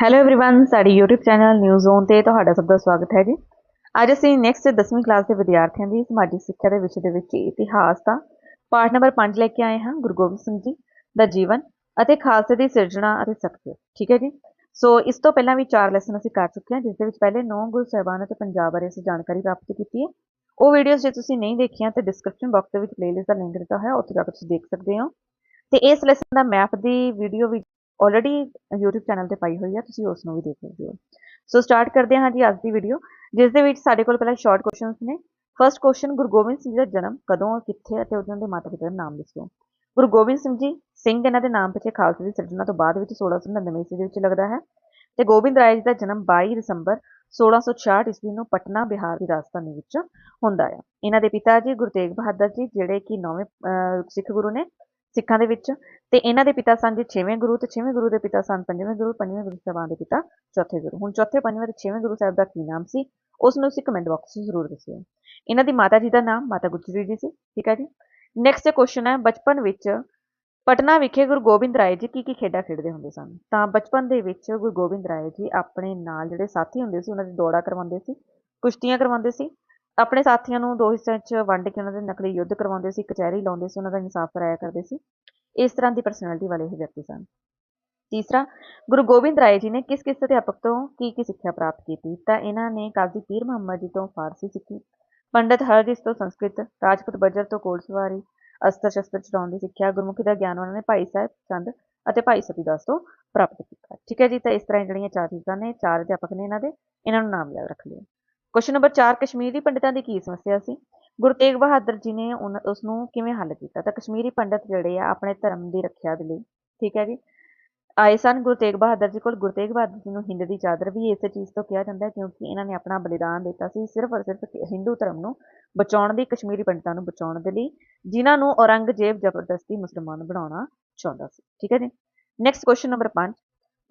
Hello everyone ਸਾਡੀ YouTube channel news zone ਤੇ ਤੁਹਾਡਾ ਸਭ ਦਾ ਸਵਾਗਤ ਹੈ ਜੀ ਅੱਜ ਅਸੀਂ ਨੈਕਸਟ 10ਵੀਂ ਕਲਾਸ ਦੇ ਵਿਦਿਆਰਥੀਆਂ ਦੀ ਸਮਾਜਿਕ ਸਿੱਖਿਆ ਦੇ ਵਿਸ਼ੇ ਦੇ ਵਿੱਚ ਇਤਿਹਾਸ ਦਾ ਪਾਠ ਨੰਬਰ 5 ਲੈ ਕੇ ਆਏ ਹਾਂ ਗੁਰੂ ਗੋਬਿੰਦ ਸਿੰਘ ਜੀ ਦਾ ਜੀਵਨ ਅਤੇ ਖਾਲਸੇ ਦੀ ਸਿਰਜਣਾ ਅਤੇ ਸਖਤ ਠੀਕ ਹੈ ਜੀ ਸੋ ਇਸ ਤੋਂ ਪਹਿਲਾਂ ਵੀ ਚਾਰ ਲੈਸਨ ਅਸੀਂ ਕਰ ਚੁੱਕੇ ਹਾਂ ਜਿਸ ਦੇ ਵਿੱਚ ਪਹਿਲੇ ਨੌ ਗੁਰੂ ਸਾਹਿਬਾਨ ਅਤੇ ਪੰਜਾਬ ਬਾਰੇ ਅਸੀਂ ਜਾਣਕਾਰੀ ਪ੍ਰਾਪਤ ਕੀਤੀ ਹੈ ਉਹ ਵੀਡੀਓਜ਼ ਜੇ ਤੁਸੀਂ ਨਹੀਂ ਦੇਖੀਆਂ ਤਾਂ ਡਿਸਕ੍ਰਿਪਸ਼ਨ ਬਾਕਸ ਦੇ ਵਿੱਚ ਪਲੇਲਿਸਟ ਦਾ ਲਿੰਕ ਦਿੱਤਾ ਹੋਇਆ ਉੱਥੇ ਜਾ ਕੇ ਤੁਸੀਂ ਦੇਖ ਸਕਦੇ ਹੋ ਤੇ ਇਸ ਲੈਸਨ ਦਾ ਮੈਪ ਦੀ ਵੀਡੀਓ ਵੀ ਆਲਰੇਡੀ YouTube ਚੈਨਲ ਤੇ ਪਾਈ ਹੋਈ ਹੈ ਤੁਸੀਂ ਉਸ ਨੂੰ ਵੀ ਦੇਖ ਸਕਦੇ ਹੋ। ਸੋ ਸਟਾਰਟ ਕਰਦੇ ਹਾਂ ਜੀ ਅੱਜ ਦੀ ਵੀਡੀਓ ਜਿਸ ਦੇ ਵਿੱਚ ਸਾਡੇ ਕੋਲ ਪਹਿਲਾਂ ਸ਼ਾਰਟ ਕੁਐਸਚਨਸ ਨੇ। ਫਰਸਟ ਕੁਐਸਚਨ ਗੁਰੂ ਗੋਬਿੰਦ ਸਿੰਘ ਦਾ ਜਨਮ ਕਦੋਂ ਅਤੇ ਅਤੇ ਉਹਨਾਂ ਦੇ ਮਾਤਾ ਪਿਤਾ ਦਾ ਨਾਮ ਦੱਸੋ। ਗੁਰੂ ਗੋਬਿੰਦ ਸਿੰਘ ਜੀ, ਸਿੰਘ ਇਹਨਾਂ ਦੇ ਨਾਮ ਪਿੱਛੇ ਖਾਲਸੇ ਦੀ ਸਿਰਜਣਾ ਤੋਂ ਬਾਅਦ ਵਿੱਚ 1699 ਈਸਵੀ ਦੇ ਵਿੱਚ ਲੱਗਦਾ ਹੈ। ਤੇ ਗੋਬਿੰਦ ਰਾਏ ਜੀ ਦਾ ਜਨਮ 22 ਦਸੰਬਰ 1666 ਈਸਵੀ ਨੂੰ ਪਟਨਾ, ਬਿਹਾਰ ਦੀ ਰਾਜਧਾਨੀ ਵਿੱਚ ਹੁੰਦਾ ਹੈ ਇਹਨਾਂ ਦੇ ਪਿਤਾ ਜੀ ਗੁਰੂ ਤੇਗ ਬਹਾਦਰ ਜੀ, ਜਿਹੜੇ ਕਿ ਨੌਵੇਂ ਸਿੱਖ ਗੁਰੂ ਨੇ ਸਿੱਖਾਂ ਦੇ ਵਿੱਚ। ਤੇ ਇਹਨਾਂ ਦੇ ਪਿਤਾ ਸਨ ਜੀ 6ਵੇਂ ਗੁਰੂ ਤੇ 6ਵੇਂ ਗੁਰੂ ਦੇ ਪਿਤਾ ਸਨ 5ਵੇਂ ਗੁਰੂ 5ਵੇਂ ਗੁਰੂ ਸਾਹਿਬਾਨ ਦੇ ਪਿਤਾ, ਚੌਥੇ ਗੁਰੂ। ਹੁਣ ਚੌਥੇ, ਪੰਜਵੇਂ ਤੇ 6ਵੇਂ ਗੁਰੂ ਸਾਹਿਬ ਦਾ ਕੀ ਨਾਮ ਸੀ? ਉਸ ਨੂੰ ਤੁਸੀਂ ਕਮੈਂਟ ਬਾਕਸ ਵਿੱਚ ਜ਼ਰੂਰ ਦੱਸਿਓ। ਇਹਨਾਂ ਦੀ ਮਾਤਾ ਜੀ ਦਾ ਨਾਮ ਮਾਤਾ ਗੁਜਰੀ ਜੀ ਸੀ, ਠੀਕ ਹੈ ਜੀ? ਨੈਕਸਟ ਕੁਐਸਚਨ ਹੈ, ਬਚਪਨ ਵਿੱਚ ਪਟਨਾ ਵਿਖੇ ਗੁਰੂ ਗੋਬਿੰਦ ਰਾਏ ਜੀ ਕੀ ਕੀ ਖੇਡਾਂ ਖੇਡਦੇ ਹੁੰਦੇ ਸਨ? ਤਾਂ ਬਚਪਨ ਦੇ ਵਿੱਚ ਗੁਰੂ ਗੋਬਿੰਦ ਰਾਏ ਜੀ ਆਪਣੇ ਨਾਲ ਜਿਹੜੇ ਸਾਥੀ ਹੁੰਦੇ ਸੀ, ਉਹਨਾਂ ਦੀ ਦੌੜਾ ਕਰਵਾਉਂਦੇ ਸੀ, ਕੁਸ਼ਤੀਆਂ ਕਰਵਾਉਂਦੇ ਸੀ ਆਪਣੇ ਸਾਥੀਆਂ ਨੂੰ ਦੋ ਹਿੱਸਿਆਂ 'ਚ ਵੰਡ ਕੇ ਉਹਨਾਂ ਦੇ ਨਕਲੀ ਯੁੱਧ ਕਰਵਾਉਂਦੇ ਸੀ, ਕਚਹਿਰੀ ਲਾਉਂਦੇ ਸੀ, ਉਹਨਾਂ ਦਾ ਇਨਸਾਫ ਕਰਾਇਆ ਕਰਦੇ ਸੀ। ਇਸ ਤਰ੍ਹਾਂ ਦੀ ਪਰਸਨੈਲਿਟੀ ਵਾਲੇ ਇਹ ਵਿਅਕਤੀ ਸਨ। ਤੀਸਰਾ, ਗੁਰੂ ਗੋਬਿੰਦ ਰਾਏ ਜੀ ਨੇ ਕਿਸ ਕਿਸ ਅਧਿਆਪਕ ਤੋਂ ਕੀ ਕੀ ਸਿੱਖਿਆ ਪ੍ਰਾਪਤ ਕੀਤੀ? ਤਾਂ ਇਹਨਾਂ ਨੇ ਕਾਜ਼ੀ ਪੀਰ ਮੁਹੰਮਦ ਜੀ ਤੋਂ ਫਾਰਸੀ ਸਿੱਖੀ, ਪੰਡਤ ਹਰਜੀਤ ਤੋਂ ਸੰਸਕ੍ਰਿਤ, ਰਾਜਪੂਤ ਬਜਰ ਤੋਂ ਘੋੜਸਵਾਰੀ ਅਸਤਰ ਸ਼ਸਤਰ ਚਲਾਉਣ ਦੀ ਸਿੱਖਿਆ, ਗੁਰਮੁਖੀ ਦਾ ਗਿਆਨ ਉਹਨਾਂ ਨੇ ਭਾਈ ਸਾਹਿਬ ਚੰਦ ਅਤੇ ਭਾਈ ਸਤੀਦਾਸ ਤੋਂ ਪ੍ਰਾਪਤ ਕੀਤਾ। ਠੀਕ ਹੈ ਜੀ, ਤਾਂ ਇਸ ਤਰ੍ਹਾਂ ਜਿਹੜੀਆਂ ਚਾਰ ਚੀਜ਼ਾਂ ਨੇ, ਚਾਰ ਅਧਿਆਪਕ ਨੇ ਇਹਨਾਂ ਦੇ, ਇਹਨਾਂ ਨੂੰ ਨਾਮ ਯਾਦ ਰੱਖ ਲਿਓ। ਕੁਐਸਚਨ ਨੰਬਰ 4 ਕਸ਼ਮੀਰੀ ਪੰਡਤਾਂ ਦੀ ਕੀ ਸਮੱਸਿਆ ਸੀ? ਗੁਰੂ ਤੇਗ ਬਹਾਦਰ ਜੀ ਨੇ ਉਸ ਨੂੰ ਕਿਵੇਂ ਹੱਲ ਕੀਤਾ? ਤਾਂ ਕਸ਼ਮੀਰੀ ਪੰਡਤ ਜਿਹੜੇ ਆ, ਆਪਣੇ ਧਰਮ ਦੀ ਰੱਖਿਆ ਦੇ ਲਈ, ਠੀਕ ਹੈ ਜੀ? ਆਏ ਸਨ ਗੁਰੂ ਤੇਗ ਬਹਾਦਰ ਜੀ ਕੋਲ। ਗੁਰੂ ਤੇਗ ਬਹਾਦਰ ਜੀ ਨੂੰ ਹਿੰਦ ਦੀ ਚਾਦਰ ਵੀ ਇਸੇ ਚੀਜ਼ ਤੋਂ ਕਿਹਾ ਜਾਂਦਾ ਹੈ, ਕਿਉਂਕਿ ਇਹਨਾਂ ਨੇ ਆਪਣਾ ਬਲੀਦਾਨ ਦਿੱਤਾ ਸੀ ਸਿਰਫ ਔਰ ਸਿਰਫ ਹਿੰਦੂ ਧਰਮ ਨੂੰ ਬਚਾਉਣ ਦੀ, ਕਸ਼ਮੀਰੀ ਪੰਡਤਾਂ ਨੂੰ ਬਚਾਉਣ ਦੇ ਲਈ, ਜਿਨ੍ਹਾਂ ਨੂੰ ਔਰੰਗਜ਼ੇਬ ਜ਼ਬਰਦਸਤੀ ਮੁਸਲਮਾਨ ਬਣਾਉਣਾ ਚਾਹੁੰਦਾ ਸੀ। ਠੀਕ ਹੈ ਜੀ? ਨੈਕਸਟ ਕੁਐਸਚਨ ਨੰਬਰ 5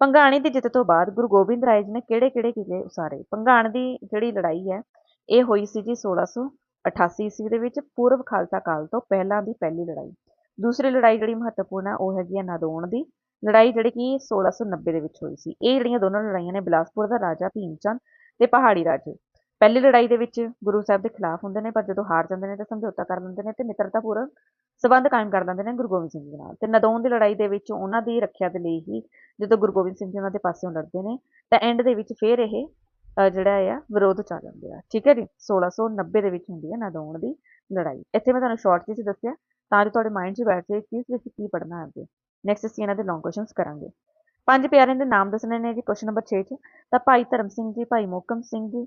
ਭੰਗਾਣੀ ਦੀ ਜਿੱਤ ਤੋਂ ਬਾਅਦ ਗੁਰੂ ਗੋਬਿੰਦ ਰਾਏ ਜੀ ਨੇ ਕਿਹੜੇ-ਕਿਹੜੇ ਕਿਲੇ ਉਸਾਰੇ? ਭੰਗਾਣ ਦੀ ਜਿਹੜੀ ਲੜਾਈ ਹੈ, ਇਹ ਹੋਈ ਸੀ ਜੀ 1688 ਈਸਵੀ ਦੇ ਵਿੱਚ ਪੂਰਬ ਖਾਲਸਾ ਕਾਲ ਤੋਂ ਪਹਿਲਾਂ ਦੀ ਪਹਿਲੀ ਲੜਾਈ। ਦੂਸਰੀ ਲੜਾਈ ਜਿਹੜੀ ਮਹੱਤਵਪੂਰਨ ਹੈ, ਉਹ ਹੈਗੀ ਹੈ ਨਾਦੌਣ ਦੀ। ਲੜਾਈ ਜਿਹੜੀ ਕਿ 1690 ਦੇ ਵਿੱਚ ਹੋਈ ਸੀ। ਇਹ ਜਿਹੜੀਆਂ ਦੋਨੋਂ ਲੜਾਈਆਂ ਨੇ, ਬਿਲਾਸਪੁਰ ਦਾ ਰਾਜਾ ਭੀਮਚੰਦ ਤੇ ਪਹਾੜੀ ਰਾਜੇ। ਪਹਿਲੀ ਲੜਾਈ ਦੇ ਵਿੱਚ ਗੁਰੂ ਸਾਹਿਬ ਦੇ ਖਿਲਾਫ ਹੁੰਦੇ ਨੇ, ਪਰ ਜਦੋਂ ਹਾਰ ਜਾਂਦੇ ਨੇ ਤਾਂ ਸਮਝੌਤਾ ਕਰ ਲੈਂਦੇ ਨੇ ਤੇ ਮਿੱਤਰਤਾ ਪੂਰਨ ਸਬੰਧ ਕਾਇਮ ਕਰ ਲੈਂਦੇ ਨੇ ਗੁਰੂ ਗੋਬਿੰਦ ਸਿੰਘ ਜੀ ਨਾਲ। ਤੇ ਨਦੌਣ ਦੀ ਲੜਾਈ ਦੇ ਵਿੱਚ ਉਹਨਾਂ ਦੀ ਰੱਖਿਆ ਦੇ ਲਈ ਹੀ ਜਦੋਂ ਗੁਰੂ ਗੋਬਿੰਦ ਸਿੰਘ ਜੀ ਉਹਨਾਂ ਦੇ ਪਾਸਿਓਂ ਲੜਦੇ ਨੇ, ਤਾਂ ਐਂਡ ਦੇ ਵਿੱਚ ਫੇਰ ਇਹ ਜਿਹੜਾ ਆ, ਵਿਰੋਧ ਚ ਆ ਜਾਂਦੇ ਆ। ਠੀਕ ਹੈ ਜੀ? 1690 ਦੇ ਵਿੱਚ ਹੁੰਦੀ ਹੈ ਨਦੌਣ ਦੀ ਲੜਾਈ। ਇੱਥੇ ਮੈਂ ਤੁਹਾਨੂੰ ਸ਼ਾਰਟ ਵਿੱਚ ਦੱਸਿਆ, ਤਾਂ ਜੋ ਤੁਹਾਡੇ ਮਾਈਂਡ 'ਚ ਬੈਠ ਜਾਏ ਕਿ ਇਸ ਵਿੱਚ ਕੀ ਪੜਨਾ ਅੱਗੇ। ਨੈਕਸਟ ਅਸੀਂ ਇਹਨਾਂ ਦੇ ਲੌਂਗ ਕੁਐਸਚਨਸ ਕਰਾਂਗੇ। ਪੰਜ ਪਿਆਰਿਆਂ ਦੇ ਨਾਮ ਦੱਸਣੇ ਨੇ ਜੀ ਕੁਐਸਚਨ ਨੰਬਰ 6 'ਚ। ਤਾਂ ਭਾਈ ਧਰਮ ਸਿੰਘ ਜੀ, ਭਾਈ ਮੋਕਮ ਸਿੰਘ ਜੀ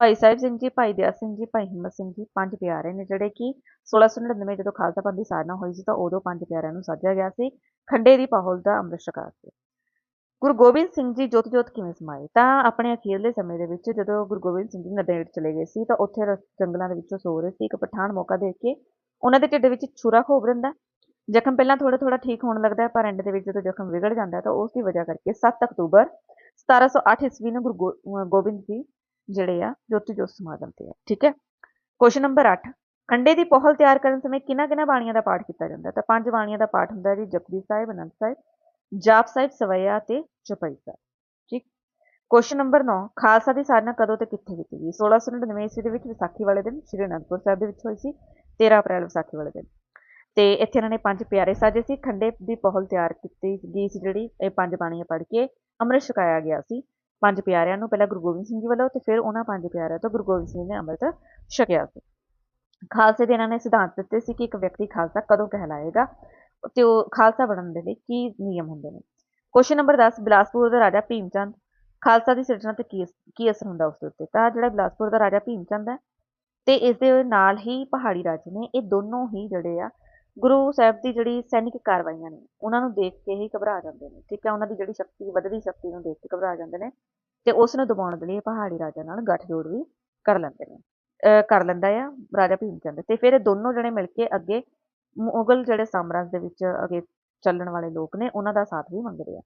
ਭਾਈ ਸਾਹਿਬ ਸਿੰਘ ਜੀ, ਭਾਈ ਦਿਆ ਸਿੰਘ ਜੀ, ਭਾਈ ਹਿੰਮਤ ਸਿੰਘ ਜੀ, ਪੰਜ ਪਿਆਰੇ ਨੇ ਜਿਹੜੇ ਕਿ 1699 ਜਦੋਂ ਖਾਲਸਾ ਪੰਥ ਦੀ ਸਾਜਨਾ ਹੋਈ ਸੀ ਤਾਂ ਉਦੋਂ ਪੰਜ ਪਿਆਰਿਆਂ ਨੂੰ ਸਾਜਿਆ ਗਿਆ ਸੀ, ਖੰਡੇ ਦੀ ਪਾਹੁਲ ਦਾ ਅੰਮ੍ਰਿਤ ਛਕਾ ਕੇ ਗੁਰੂ ਗੋਬਿੰਦ ਸਿੰਘ ਜੀ ਜੋਤ ਜੋਤ ਕਿਵੇਂ ਸਮਾਏ? ਤਾਂ ਆਪਣੇ ਅਖੀਰਲੇ ਸਮੇਂ ਦੇ ਵਿੱਚ ਜਦੋਂ ਗੁਰੂ ਗੋਬਿੰਦ ਸਿੰਘ ਜੀ ਨਦੇੜ ਚਲੇ ਗਏ ਸੀ ਤਾਂ ਉੱਥੇ ਜੰਗਲਾਂ ਦੇ ਵਿੱਚੋਂ ਸੋ ਰਹੇ ਸੀ। ਇੱਕ ਪਠਾਨ ਮੌਕਾ ਦੇਖ ਕੇ ਉਹਨਾਂ ਦੇ ਢਿੱਡ ਵਿੱਚ ਛੁਰਾ ਖੋਬ ਦਿੰਦਾ ਜ਼ਖਮ ਪਹਿਲਾਂ ਥੋੜਾ ਥੋੜਾ ਠੀਕ ਹੋਣ ਲੱਗਦਾ ਪਰ ਐਂਡ ਦੇ ਵਿੱਚ ਜਦੋਂ ਜ਼ਖਮ ਵਿਗੜ ਜਾਂਦਾ ਤਾਂ ਉਸ ਦੀ ਵਜ੍ਹਾ ਕਰਕੇ 7 ਅਕਤੂਬਰ 1708 ਈਸਵੀ ਨੂੰ ਗੁਰੂ ਗੋਬਿੰਦ ਜੀ ਜਿਹੜੇ ਆ, ਜੋਤੀ ਜੋਤ ਸਮਾਗਮ ਤੇ ਆ, ਠੀਕ ਹੈ? ਕੁਐਸਚਨ ਨੰਬਰ 8 ਖੰਡੇ ਦੀ ਪੋਹਲ ਤਿਆਰ ਕਰਨ ਸਮੇਂ ਕਿਹਨਾਂ ਕਿਹਨਾਂ ਬਾਣੀਆਂ ਦਾ ਪਾਠ ਕੀਤਾ ਜਾਂਦਾ? ਤਾਂ ਪੰਜ ਬਾਣੀਆਂ ਦਾ ਪਾਠ ਹੁੰਦਾ ਜੀ, ਜਪਜੀ ਸਾਹਿਬ, ਅਨੰਦ ਸਾਹਿਬ, ਜਾਪ ਸਾਹਿਬ, ਸਵਈਆ ਤੇ ਚਪਈ ਸਾਹਿਬ, ਠੀਕ? ਕੁਐਸਚਨ ਨੰਬਰ 9 ਖਾਲਸਾ ਦੀ ਸਾਧਨਾ ਕਦੋਂ ਤੇ ਕਿੱਥੇ ਕੀਤੀ ਗਈ? 1699 ਈਸਵੀ ਦੇ ਵਿੱਚ ਵਿਸਾਖੀ ਵਾਲੇ ਦਿਨ ਸ਼੍ਰੀ ਅਨੰਦਪੁਰ ਸਾਹਿਬ ਦੇ ਵਿੱਚ ਹੋਈ ਸੀ 13 ਅਪ੍ਰੈਲ ਵਿਸਾਖੀ ਵਾਲੇ ਦਿਨ। ਤੇ ਇੱਥੇ ਇਹਨਾਂ ਨੇ ਪੰਜ ਪਿਆਰੇ ਸਾਜੇ ਸੀ, ਖੰਡੇ ਦੀ ਪੋਹਲ ਤਿਆਰ ਕੀਤੀ ਗਈ ਸੀ ਜਿਹੜੀ ਇਹ ਪੰਜ ਬਾਣੀਆਂ ਪੜ੍ਹ ਕੇ ਅੰਮ੍ਰਿਤ ਛਕਾਇਆ ਗਿਆ ਸੀ। ਪੰਜ ਪਿਆਰਿਆਂ ਨੂੰ, ਪਹਿਲਾਂ ਗੁਰੂ ਗੋਬਿੰਦ ਸਿੰਘ ਜੀ ਵੱਲੋਂ ਤੇ ਫਿਰ ਉਹਨਾਂ ਪੰਜ ਪਿਆਰਿਆਂ ਤੋਂ ਗੁਰੂ ਗੋਬਿੰਦ ਸਿੰਘ ਨੇ ਅੰਮ੍ਰਿਤ ਛਕਿਆ ਸੀ। ਖਾਲਸੇ ਦੇ ਇਹਨਾਂ ਨੇ ਸਿਧਾਂਤ ਦਿੱਤੇ ਸੀ ਕਿ ਇੱਕ ਵਿਅਕਤੀ ਖਾਲਸਾ ਕਦੋਂ ਕਹਿਲਾਏਗਾ ਤੇ ਉਹ ਖਾਲਸਾ ਬਣਨ ਦੇ ਲਈ ਕੀ ਨਿਯਮ ਹੁੰਦੇ ਨੇ। ਕੁਐਸਚਨ ਨੰਬਰ 10 ਬਿਲਾਸਪੁਰ ਦਾ ਰਾਜਾ ਭੀਮਚੰਦ ਖਾਲਸਾ ਦੀ ਸਿਰਜਣਾ ਤੇ ਕੀ ਕੀ ਅਸਰ ਹੁੰਦਾ ਉਸ ਦੇ ਉੱਤੇ? ਤਾਂ ਜਿਹੜਾ ਬਿਲਾਸਪੁਰ ਦਾ ਰਾਜਾ ਭੀਮਚੰਦ ਹੈ ਤੇ ਇਸ ਦੇ ਨਾਲ ਹੀ ਪਹਾੜੀ ਰਾਜੇ ਨੇ, ਇਹ ਦੋਨੋਂ ਹੀ ਜਿਹੜੇ ਆ ਗੁਰੂ ਸਾਹਿਬ ਦੀ ਜਿਹੜੀ ਸੈਨਿਕ ਕਾਰਵਾਈਆਂ ਨੇ, ਉਹਨਾਂ ਨੂੰ ਦੇਖ ਕੇ ਹੀ ਘਬਰਾ ਜਾਂਦੇ ਨੇ, ਠੀਕ ਹੈ, ਉਹਨਾਂ ਦੀ ਜਿਹੜੀ ਸ਼ਕਤੀ, ਵੱਧਦੀ ਸ਼ਕਤੀ ਨੂੰ ਦੇਖ ਕੇ ਘਬਰਾ ਜਾਂਦੇ ਨੇ ਤੇ ਉਸ ਨੂੰ ਦਬਾਉਣ ਦੇ ਲਈ ਪਹਾੜੀ ਰਾਜਾ ਨਾਲ ਗੱਠਜੋੜ ਵੀ ਕਰ ਲੈਂਦੇ ਨੇ ਕਰ ਲੈਂਦਾ ਆ ਰਾਜਾ ਭੀਮ ਚੰਦ ਤੇ ਫਿਰ ਇਹ ਦੋਨੋਂ ਜਣੇ ਮਿਲ ਕੇ ਅੱਗੇ ਮੁਗਲ ਜਿਹੜੇ ਸਾਮਰਾਜ ਦੇ ਵਿੱਚ ਅੱਗੇ ਚੱਲਣ ਵਾਲੇ ਲੋਕ ਨੇ, ਉਹਨਾਂ ਦਾ ਸਾਥ ਵੀ ਮੰਗਦੇ ਆ।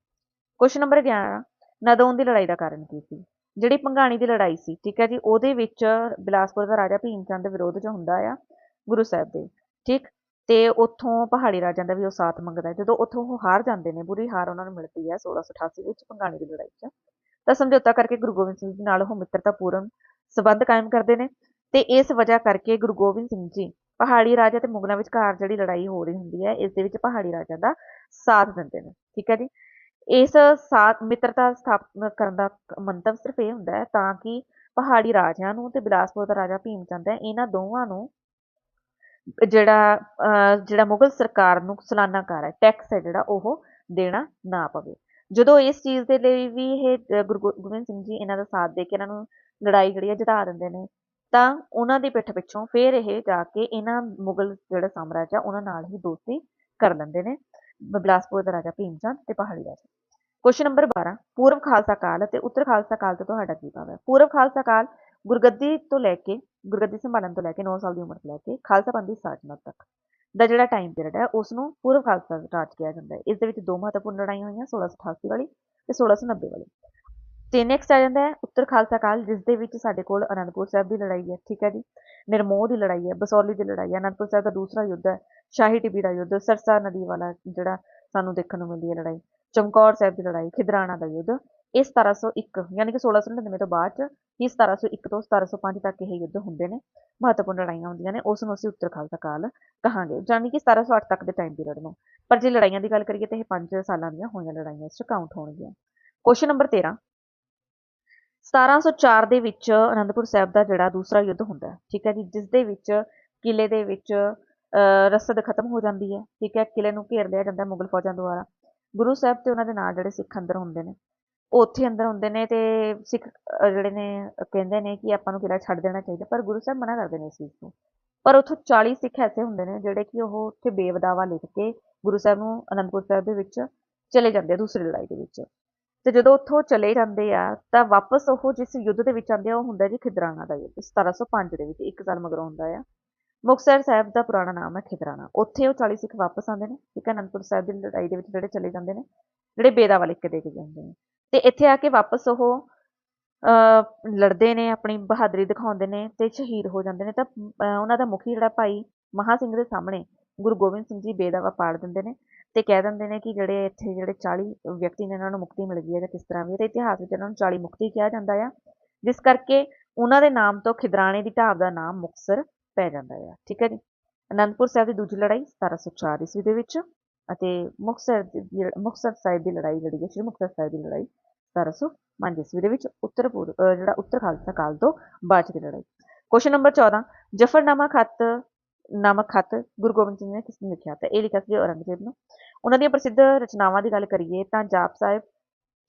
ਕੁਐਸਚਨ ਨੰਬਰ 11 ਨਦੌਨ ਦੀ ਲੜਾਈ ਦਾ ਕਾਰਨ ਕੀ ਸੀ? ਜਿਹੜੀ ਪੰਗਾਣੀ ਦੀ ਲੜਾਈ ਸੀ, ਠੀਕ ਹੈ ਜੀ, ਉਹਦੇ ਵਿੱਚ ਬਿਲਾਸਪੁਰ ਦਾ ਰਾਜਾ ਭੀਮ ਚੰਦ ਵਿਰੋਧ 'ਚ ਹੁੰਦਾ ਆ ਗੁਰੂ ਸਾਹਿਬ ਦੇ, ਠੀਕ? ਅਤੇ ਉੱਥੋਂ ਪਹਾੜੀ ਰਾਜਿਆਂ ਦਾ ਵੀ ਉਹ ਸਾਥ ਮੰਗਦਾ ਜਦੋਂ ਉੱਥੋਂ ਉਹ ਹਾਰ ਜਾਂਦੇ ਨੇ, ਬੁਰੀ ਹਾਰ ਉਹਨਾਂ ਨੂੰ ਮਿਲਦੀ ਹੈ 1688 ਵਿੱਚ ਪੰਗਾਣੀ ਦੀ ਲੜਾਈ 'ਚ। ਤਾਂ ਸਮਝੌਤਾ ਕਰਕੇ ਗੁਰੂ ਗੋਬਿੰਦ ਸਿੰਘ ਜੀ ਨਾਲ ਉਹ ਮਿੱਤਰਤਾਪੂਰਨ ਸਬੰਧ ਕਾਇਮ ਕਰਦੇ ਨੇ ਅਤੇ ਇਸ ਵਜ੍ਹਾ ਕਰਕੇ ਗੁਰੂ ਗੋਬਿੰਦ ਸਿੰਘ ਜੀ ਪਹਾੜੀ ਰਾਜਾ ਅਤੇ ਮੁਗਲਾਂ ਵਿਚਕਾਰ ਜਿਹੜੀ ਲੜਾਈ ਹੋ ਰਹੀ ਹੁੰਦੀ ਹੈ, ਇਸ ਦੇ ਵਿੱਚ ਪਹਾੜੀ ਰਾਜਾ ਦਾ ਸਾਥ ਦਿੰਦੇ ਨੇ। ਠੀਕ ਹੈ ਜੀ? ਇਸ ਸਾਥ, ਮਿੱਤਰਤਾ ਸਥਾਪਿਤ ਕਰਨ ਦਾ ਮੰਤਵ ਸਿਰਫ ਇਹ ਹੁੰਦਾ ਹੈ ਤਾਂ ਕਿ ਪਹਾੜੀ ਰਾਜਿਆਂ ਨੂੰ ਤੇ ਬਿਲਾਸਪੁਰ ਦਾ ਰਾਜਾ ਭੀਮ ਚੰਦ ਹੈ, ਇਹਨਾਂ ਦੋਵਾਂ ਨੂੰ ਜਿਹੜਾ ਜਿਹੜਾ ਮੁਗਲ ਸਰਕਾਰ ਨੂੰ ਸਾਲਾਨਾ ਕਰ ਹੈ ਟੈਕਸ ਹੈ ਜਿਹੜਾ ਉਹ ਦੇਣਾ ਨਾ ਪਵੇ। ਜਦੋਂ ਇਸ ਚੀਜ਼ ਦੇ ਲਈ ਵੀ ਇਹ ਗੁਰੂ ਗੋਬਿੰਦ ਸਿੰਘ ਜੀ ਇਹਨਾਂ ਦਾ ਸਾਥ ਦੇ ਕੇ ਇਹਨਾਂ ਨੂੰ ਲੜਾਈ ਜਿਹੜੀ ਹੈ ਜਿਤਾ ਦਿੰਦੇ ਨੇ, ਤਾਂ ਉਹਨਾਂ ਦੀ ਪਿੱਠ ਪਿੱਛੋਂ ਫੇਰ ਇਹ ਜਾ ਕੇ ਇਹਨਾਂ ਮੁਗਲ ਜਿਹੜਾ ਸਾਮਰਾਜ ਆ, ਉਹਨਾਂ ਨਾਲ ਹੀ ਦੋਸਤੀ ਕਰ ਲੈਂਦੇ ਨੇ। ਬਿਲਾਸਪੁਰ ਦਾ ਰਾਜਾ ਭੀਮ ਚੰਦ ਤੇ ਪਹਾੜੀ ਰਾਜਾ। ਕੁਐਸਚਨ ਨੰਬਰ 12 ਪੂਰਬ ਖਾਲਸਾ ਕਾਲ ਅਤੇ ਉੱਤਰ ਖਾਲਸਾ ਕਾਲ ਤੋਂ ਤੁਹਾਡਾ ਕੀ ਭਾਵ ਹੈ? ਪੂਰਵ ਖਾਲਸਾ ਕਾਲ ਗੁਰਗੱਦੀ ਤੋਂ ਲੈ ਕੇ, ਗੁਰਗੱਦੀ ਸੰਭਾਲਣ ਤੋਂ ਲੈ ਕੇ 9 ਸਾਲ ਦੀ ਉਮਰ ਤੋਂ ਲੈ ਕੇ ਖਾਲਸਾ ਪੰਥ ਦੀ ਸਾਜਨਾ ਤੱਕ ਦਾ ਜਿਹੜਾ ਟਾਈਮ ਪੀਰੀਅਡ ਹੈ ਉਸ ਨੂੰ ਪੂਰਵ ਖਾਲਸਾ ਰਾਜ ਕਿਹਾ ਜਾਂਦਾ ਹੈ। ਇਸ ਦੇ ਵਿੱਚ ਦੋ ਮਹੱਤਵਪੂਰਨ ਲੜਾਈਆਂ ਹੋਈਆਂ 1688 ਵਾਲੀ ਤੇ 1690 ਵਾਲੀ। ਤੇ ਨੈਕਸਟ ਆ ਜਾਂਦਾ ਹੈ ਉੱਤਰ ਖਾਲਸਾ ਕਾਲ, ਜਿਸ ਦੇ ਵਿੱਚ ਸਾਡੇ ਕੋਲ ਅਨੰਦਪੁਰ ਸਾਹਿਬ ਦੀ ਲੜਾਈ ਹੈ, ਠੀਕ ਹੈ ਜੀ? ਨਿਰਮੋਹ ਦੀ ਲੜਾਈ ਹੈ, ਬਸੌਲੀ ਦੀ ਲੜਾਈ ਹੈ, ਅਨੰਦਪੁਰ ਸਾਹਿਬ ਦਾ ਦੂਸਰਾ ਯੁੱਧ ਹੈ, ਸ਼ਾਹੀ ਟਿੱਬੀ ਦਾ ਯੁੱਧ, ਸਰਸਾ ਨਦੀ ਵਾਲਾ ਜਿਹੜਾ ਸਾਨੂੰ ਦੇਖਣ ਨੂੰ ਮਿਲਦੀ ਹੈ ਲੜਾਈ, ਚਮਕੌਰ ਸਾਹਿਬ ਦੀ ਲੜਾਈ, ਖਿਦਰਾਣਾ ਦਾ ਯੁੱਧ ਇਹ 1701 ਯਾਨੀ ਕਿ 1699 ਤੋਂ ਬਾਅਦ ਚ ਹੀ 1701 ਤੋਂ 1705 ਤੱਕ ਇਹ ਯੁੱਧ ਹੁੰਦੇ ਨੇ ਮਹੱਤਵਪੂਰਨ ਲੜਾਈਆਂ ਹੁੰਦੀਆਂ ਨੇ ਉਸ ਨੂੰ ਅਸੀਂ ਉੱਤਰ ਖਾਲਸਾ ਕਾਲ ਕਹਾਂਗੇ ਯਾਨੀ ਕਿ 1708 ਤੱਕ ਦੇ ਟਾਈਮ ਪੀਰੀਅਡ ਨੂੰ। ਪਰ ਜੇ ਲੜਾਈਆਂ ਦੀ ਗੱਲ ਕਰੀਏ ਤਾਂ ਇਹ 5 ਸਾਲਾਂ ਦੀਆਂ ਹੋਈਆਂ ਲੜਾਈਆਂ ਇਸ ਚ ਕਾਊਂਟ ਹੋਣਗੀਆਂ। ਕੁਐਸਚਨ ਨੰਬਰ 13 1704 ਦੇ ਵਿੱਚ ਅਨੰਦਪੁਰ ਸਾਹਿਬ ਦਾ ਜਿਹੜਾ ਦੂਸਰਾ ਯੁੱਧ ਹੁੰਦਾ ਠੀਕ ਹੈ ਜੀ ਜਿਸ ਦੇ ਵਿੱਚ ਕਿਲੇ ਦੇ ਵਿੱਚ ਅਹ, ਰਸਦ ਖਤਮ ਹੋ ਜਾਂਦੀ ਹੈ ਠੀਕ ਹੈ ਕਿਲੇ ਨੂੰ ਘੇਰ ਲਿਆ ਜਾਂਦਾ ਮੁਗਲ ਫੌਜਾਂ ਦੁਆਰਾ। ਗੁਰੂ ਸਾਹਿਬ ਤੇ ਉਹਨਾਂ ਦੇ ਨਾਲ ਜਿਹੜੇ ਸਿੱਖ ਅੰਦਰ ਹੁੰਦੇ ਨੇ ਉੱਥੇ ਅੰਦਰ ਹੁੰਦੇ ਨੇ ਤੇ ਸਿੱਖ ਜਿਹੜੇ ਨੇ, ਕਹਿੰਦੇ ਨੇ ਕਿ ਆਪਾਂ ਨੂੰ ਕਿਲਾ ਛੱਡ ਦੇਣਾ ਚਾਹੀਦਾ, ਪਰ ਗੁਰੂ ਸਾਹਿਬ ਮਨਾ ਕਰਦੇ ਨੇ ਇਸ ਚੀਜ਼ ਨੂੰ। ਪਰ ਉੱਥੋਂ 40 ਸਿੱਖ ਐਸੇ ਹੁੰਦੇ ਨੇ ਜਿਹੜੇ ਕਿ ਉਹ ਉੱਥੇ ਬੇਵਦਾਵਾ ਲਿਖ ਕੇ ਗੁਰੂ ਸਾਹਿਬ ਨੂੰ ਅਨੰਦਪੁਰ ਸਾਹਿਬ ਦੇ ਵਿੱਚ ਚਲੇ ਜਾਂਦੇ ਆ ਦੂਸਰੀ ਲੜਾਈ ਦੇ ਵਿੱਚ। ਤੇ ਜਦੋਂ ਉੱਥੋਂ ਚਲੇ ਜਾਂਦੇ ਆ, ਤਾਂ ਵਾਪਸ ਉਹ ਜਿਸ ਯੁੱਧ ਦੇ ਵਿੱਚ ਆਉਂਦੇ ਆ, ਉਹ ਹੁੰਦਾ ਜੀ ਖਿਦਰਾਣਾ ਦਾ ਯੁੱਧ 1705 ਦੇ ਵਿੱਚ, ਇੱਕ ਸਾਲ ਮਗਰੋਂ ਹੁੰਦਾ ਆ। ਮੁਕਤਸਰ ਸਾਹਿਬ ਦਾ ਪੁਰਾਣਾ ਨਾਮ ਹੈ ਖਿਦਰਾਣਾ। ਉੱਥੇ ਉਹ 40 ਸਿੱਖ ਵਾਪਸ ਆਉਂਦੇ ਨੇ, ਠੀਕ ਹੈ, ਅਨੰਦਪੁਰ ਸਾਹਿਬ ਦੀ ਲੜਾਈ ਦੇ ਵਿੱਚ ਜਿਹੜੇ ਚਲੇ ਜਾਂਦੇ ਨੇ, ਜਿਹੜੇ ਬੇਦਾਵਾ ਲਿਖ ਕੇ ਦੇ ਕੇ ਜਾਂਦੇ ਨੇ। ਅਤੇ ਇੱਥੇ ਆ ਕੇ ਵਾਪਸ ਉਹ ਲੜਦੇ ਨੇ, ਆਪਣੀ ਬਹਾਦਰੀ ਦਿਖਾਉਂਦੇ ਨੇ ਅਤੇ ਸ਼ਹੀਦ ਹੋ ਜਾਂਦੇ ਨੇ ਤਾਂ ਉਹਨਾਂ ਦਾ ਮੁਖੀ ਜਿਹੜਾ ਭਾਈ ਮਹਾਂ ਸਿੰਘ ਦੇ ਸਾਹਮਣੇ ਗੁਰੂ ਗੋਬਿੰਦ ਸਿੰਘ ਜੀ ਬੇਦਾਵਾ ਪਾੜ ਦਿੰਦੇ ਨੇ ਅਤੇ ਕਹਿ ਦਿੰਦੇ ਨੇ ਕਿ ਜਿਹੜੇ ਇੱਥੇ ਜਿਹੜੇ 40 ਵਿਅਕਤੀ ਨੇ ਇਹਨਾਂ ਨੂੰ ਮੁਕਤੀ ਮਿਲ ਗਈ ਹੈ ਜਾਂ ਕਿਸ ਤਰ੍ਹਾਂ ਵੀ ਅਤੇ ਇਤਿਹਾਸ ਵਿੱਚ ਇਹਨਾਂ ਨੂੰ 40 ਮੁਕਤੀ ਕਿਹਾ ਜਾਂਦਾ ਆ, ਜਿਸ ਕਰਕੇ ਉਹਨਾਂ ਦੇ ਨਾਮ ਤੋਂ ਖਿਦਰਾਣੇ ਦੀ ਢਾਬ ਦਾ ਨਾਮ ਮੁਕਤਸਰ ਪੈ ਜਾਂਦਾ ਆ, ਠੀਕ ਹੈ ਜੀ। ਅਨੰਦਪੁਰ ਸਾਹਿਬ ਦੀ ਦੂਜੀ ਲੜਾਈ 1704 ਈਸਵੀ ਦੇ ਵਿੱਚ ਅਤੇ ਮੁਕਤਸਰ ਦੀ ਮੁਕਤਸਰ ਸਾਹਿਬ ਦੀ ਲੜਾਈ ਲੜੀ ਹੈ ਸ਼੍ਰੀ ਮੁਕਤਸਰ ਸਾਹਿਬ ਦੀ ਲੜਾਈ 1705 ਈਸਵੀ ਦੇ ਵਿੱਚ ਉੱਤਰ ਪੂਰ- ਜਿਹੜਾ ਉੱਤਰ ਖਾਲਸਾ ਕਾਲ ਤੋਂ ਬਾਅਦ ਦੀ ਲੜਾਈ। ਕੁਐਸਚਨ ਨੰਬਰ 14 ਜਫਰਨਾਮਾ ਖੱਤ, ਨਾਮਕ ਖਤ ਗੁਰੂ ਗੋਬਿੰਦ ਸਿੰਘ ਨੇ ਕਿਸ ਨੇ ਲਿਖਿਆ? ਤਾਂ ਇਹ ਲਿਖਿਆ ਸੀ ਔਰੰਗਜ਼ੇਬ ਨੂੰ। ਉਹਨਾਂ ਦੀਆਂ ਪ੍ਰਸਿੱਧ ਰਚਨਾਵਾਂ ਦੀ ਗੱਲ ਕਰੀਏ ਤਾਂ ਜਾਪ ਸਾਹਿਬ,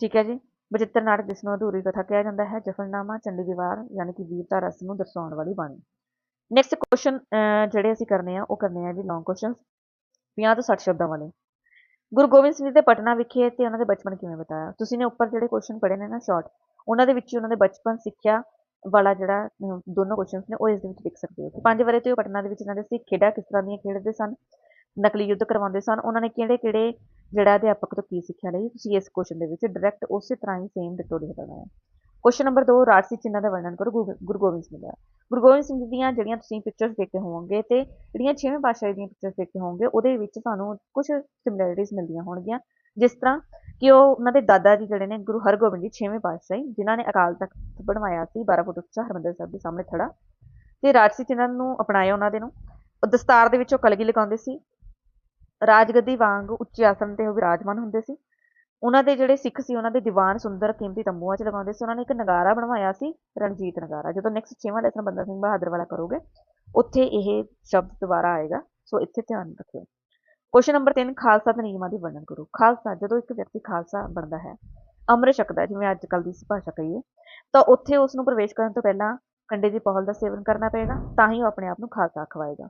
ਠੀਕ ਹੈ ਜੀ, ਬਚਿੱਤਰ ਨਾਟਕ ਜਿਸ ਨੂੰ ਅਧੂਰੀ ਕਥਾ ਕਿਹਾ ਜਾਂਦਾ ਹੈ, ਜਫਰਨਾਮਾ, ਚੰਡੀ ਦੀਵਾਰ ਯਾਨੀ ਕਿ ਵੀਰਤਾ ਰਸ ਨੂੰ ਦਰਸਾਉਣ ਵਾਲੀ ਬਾਣੀ। ਨੈਕਸਟ ਕੁਐਸਚਨ ਜਿਹੜੇ ਅਸੀਂ ਕਰਨੇ ਆ, ਉਹ ਕਰਨੇ ਆ ਜੀ ਲੌਂਗ ਕੁਐਸਚਨਸ 50 ਤੋਂ 60 ਸ਼ਬਦਾਂ ਵਾਲੇ। ਗੁਰੂ ਗੋਬਿੰਦ ਸਿੰਘ ਜੀ ਦੇ ਪਟਨਾ ਵਿਖੇ ਤੇ ਉਹਨਾਂ ਦੇ ਬਚਪਨ ਕਿਵੇਂ ਬਤਾਇਆ? ਤੁਸੀਂ ਨੇ ਉੱਪਰ ਜਿਹੜੇ ਕੁਐਸਚਨ ਪੜ੍ਹੇ ਨੇ ਨਾ ਸ਼ਾਰਟ ਉਹਨਾਂ ਦੇ ਵਿੱਚ ਉਹਨਾਂ ਦੇ ਬਚਪਨ ਸਿੱਖਿਆ ਵਾਲਾ ਜਿਹੜਾ ਦੋਨੋਂ ਕੁਐਸਚਨਸ ਨੇ, ਉਹ ਇਸ ਦੇ ਵਿੱਚ ਲਿਖ ਸਕਦੇ ਹੋ। ਪੰਜ ਵਰੇ ਤੋਂ ਉਹ ਪਟਨਾ ਦੇ ਵਿੱਚ ਇਹਨਾਂ ਦੇ ਸਿੱਖ ਖੇਡਾਂ ਕਿਸ ਤਰ੍ਹਾਂ ਦੀਆਂ ਖੇਡਦੇ ਸਨ? ਨਕਲੀ ਯੁੱਧ ਕਰਵਾਉਂਦੇ ਸਨ। ਉਹਨਾਂ ਨੇ ਕਿਹੜੇ ਕਿਹੜੇ ਜਿਹੜਾ ਅਧਿਆਪਕ ਤੋਂ ਕੀ ਸਿੱਖਿਆ ਲਈ? ਤੁਸੀਂ ਇਸ ਕੁਐਸਚਨ ਦੇ ਵਿੱਚ ਡਾਇਰੈਕਟ ਉਸੇ ਤਰ੍ਹਾਂ ਹੀ ਸੇਮ ਡਿਟੋ ਲਿਖ ਦੇਣਾ ਹੈ। ਕੁਐਸਚਨ ਨੰਬਰ 2 ਰਾਜਸੀ ਚਿੰਨ੍ਹਾਂ ਦਾ ਵਰਣਨ ਕਰੋ, ਗੁਰੂ ਗੁਰੂ ਗੋਬਿੰਦ ਸਿੰਘ ਦਾ। ਗੁਰੂ ਗੋਬਿੰਦ ਸਿੰਘ ਜੀ ਦੀਆਂ ਜਿਹੜੀਆਂ ਤੁਸੀਂ ਪਿਕਚਰਸ ਦੇਖੇ ਹੋਵੋਗੇ ਤੇ ਜਿਹੜੀਆਂ ਛੇਵੇਂ ਪਾਤਸ਼ਾਹ ਦੀਆਂ ਪਿਕਚਰਸ ਦੇਖੇ ਹੋਵੋਗੇ, ਉਹਦੇ ਵਿੱਚ ਤੁਹਾਨੂੰ ਕੁਝ ਸਿਮਿਲੈਰਿਟੀਜ਼ ਮਿਲਦੀਆਂ ਹੋਣਗੀਆਂ। ਜਿਸ ਤਰ੍ਹਾਂ ਕਿ ਉਹ ਉਹਨਾਂ ਦੇ ਦਾਦਾ ਜੀ ਜਿਹੜੇ ਨੇ, ਗੁਰੂ ਹਰਗੋਬਿੰਦ ਜੀ, ਛੇਵੇਂ ਪਾਤਸ਼ਾਹ ਜਿਨ੍ਹਾਂ ਨੇ ਅਕਾਲ ਤਖਤ ਬਣਵਾਇਆ ਸੀ 12 ਫੁੱਟ ਉੱਚਾ ਹਰਮੰਦਰ ਸਾਹਿਬ ਦੇ ਸਾਹਮਣੇ ਖੜਾ ਤੇ ਰਾਜਸੀ ਚਿੰਨ੍ਹਾਂ ਨੂੰ ਅਪਣਾਇਆ ਉਹਨਾਂ ਦੇ ਨੂੰ। ਉਹ ਦਸਤਾਰ ਦੇ ਵਿੱਚ ਉਹ ਕਲਗੀ ਲਗਾਉਂਦੇ ਸੀ। ਰਾਜਗੱਦੀ ਵਾਂਗ ਉੱਚੇ ਆਸਣ ਤੇ ਉਹ ਵਿਰਾਜਮਾਨ ਹੁੰਦੇ ਸੀ। ਉਹਨਾਂ ਦੇ ਜਿਹੜੇ ਸਿੱਖ ਸੀ, ਉਹਨਾਂ ਦੇ ਦੀਵਾਨ ਸੁੰਦਰ ਕੀਮਤੀ ਤੰਬੂਆਂ 'ਚ ਲਗਾਉਂਦੇ ਸੀ, ਉਹਨਾਂ ਨੇ ਇੱਕ ਨਗਾਰਾ ਬਣਵਾਇਆ ਸੀ, ਰਣਜੀਤ ਨਗਾਰਾ, ਜਦੋਂ ਨੈਕਸਟ ਛੇਵਾਂ ਲੈਸਨ ਬੰਦਾ ਸਿੰਘ ਬਹਾਦਰ ਵਾਲਾ ਕਰੋਗੇ, ਉੱਥੇ ਇਹ ਸ਼ਬਦ ਦੁਬਾਰਾ ਆਏਗਾ, ਸੋ ਇੱਥੇ ਧਿਆਨ ਰੱਖਿਓ। ਕੁਐਸਚਨ ਨੰਬਰ 3 ਖਾਲਸਾ ਦੇ ਨਿਯਮਾਂ ਦੀ ਵਰਣਨ ਕਰੋ। ਖਾਲਸਾ, ਜਦੋਂ ਇੱਕ ਵਿਅਕਤੀ ਖਾਲਸਾ ਬਣਦਾ ਹੈ, ਅੰਮ੍ਰਿਤ ਛਕਦਾ ਜਿਵੇਂ ਅੱਜ ਕੱਲ੍ਹ ਦੀ ਭਾਸ਼ਾ ਕਹੀਏ, ਤਾਂ ਉੱਥੇ ਉਸ ਨੂੰ ਪ੍ਰਵੇਸ਼ ਕਰਨ ਤੋਂ ਪਹਿਲਾਂ ਕੰਡੇ ਦੀ ਪਹਲ ਦਾ ਸੇਵਨ ਕਰਨਾ ਪਏਗਾ, ਤਾਂ ਹੀ ਉਹ ਆਪਣੇ ਆਪ ਨੂੰ ਖਾਲਸਾ ਖਵਾਏਗਾ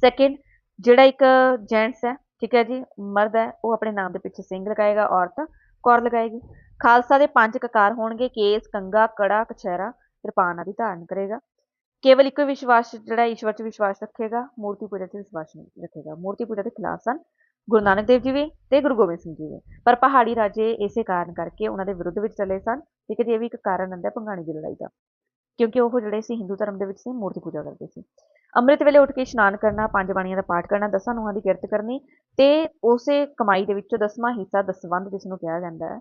ਸੈਕਿੰਡ ਜਿਹੜਾ ਇੱਕ ਜੈਂਟਸ ਹੈ ਠੀਕ ਹੈ ਜੀ, ਮਰਦ ਹੈ, ਉਹ ਆਪਣੇ ਨਾਮ ਦੇ ਪਿੱਛੇ ਸਿੰਘ ਲਗਾਏਗਾ, ਔਰਤ ਕੌਰ ਲਗਾਏਗੀ। ਖਾਲਸਾ ਦੇ ਪੰਜ ਕਕਾਰ ਹੋਣਗੇ, ਕੇਸ ਕੰਗਾ ਕੜਾ, ਕਛਹਿਰਾ, ਕਿਰਪਾਨ ਆਦਿ ਧਾਰਨ ਕਰੇਗਾ। ਕੇਵਲ ਇੱਕੋ ਵਿਸ਼ਵਾਸ, ਜਿਹੜਾ ਈਸ਼ਵਰ 'ਚ ਵਿਸ਼ਵਾਸ ਰੱਖੇਗਾ, ਮੂਰਤੀ ਪੂਜਾ 'ਚ ਵਿਸ਼ਵਾਸ ਨਹੀਂ ਰੱਖੇਗਾ। ਮੂਰਤੀ ਪੂਜਾ ਦੇ ਖਿਲਾਫ ਸਨ ਗੁਰੂ ਨਾਨਕ ਦੇਵ ਜੀ ਵੀ ਤੇ ਗੁਰੂ ਗੋਬਿੰਦ ਸਿੰਘ ਜੀ ਵੀ। ਪਰ ਪਹਾੜੀ ਰਾਜੇ ਇਸੇ ਕਾਰਨ ਕਰਕੇ ਉਹਨਾਂ ਦੇ ਵਿਰੁੱਧ ਵਿੱਚ ਚੱਲੇ ਸਨ। ਠੀਕ ਹੈ ਜੀ, ਇਹ ਵੀ ਇੱਕ ਕਾਰਨ ਹੁੰਦਾ ਭੰਗਾਣੀ ਦੀ ਲੜਾਈ ਦਾ। ਕਿਉਂਕਿ ਉਹ ਜਿਹੜੇ ਸੀ, ਹਿੰਦੂ ਧਰਮ ਦੇ ਵਿੱਚ ਸੀ, ਮੂਰਤੀ ਪੂਜਾ ਕਰਦੇ ਸੀ। ਅੰਮ੍ਰਿਤ ਵੇਲੇ ਉੱਠ ਕੇ ਇਸ਼ਨਾਨ ਕਰਨਾ, ਪੰਜ ਬਾਣੀਆਂ ਦਾ ਪਾਠ ਕਰਨਾ, ਦਸਾਂ ਨੂੰਹਾਂ ਦੀ ਕਿਰਤ ਕਰਨੀ ਤੇ ਉਸੇ ਕਮਾਈ ਦੇ ਵਿੱਚੋਂ ਦਸਵਾਂ ਹਿੱਸਾ ਦਸਵੰਧ, ਜਿਸ ਨੂੰ ਕਿਹਾ ਜਾਂਦਾ ਹੈ,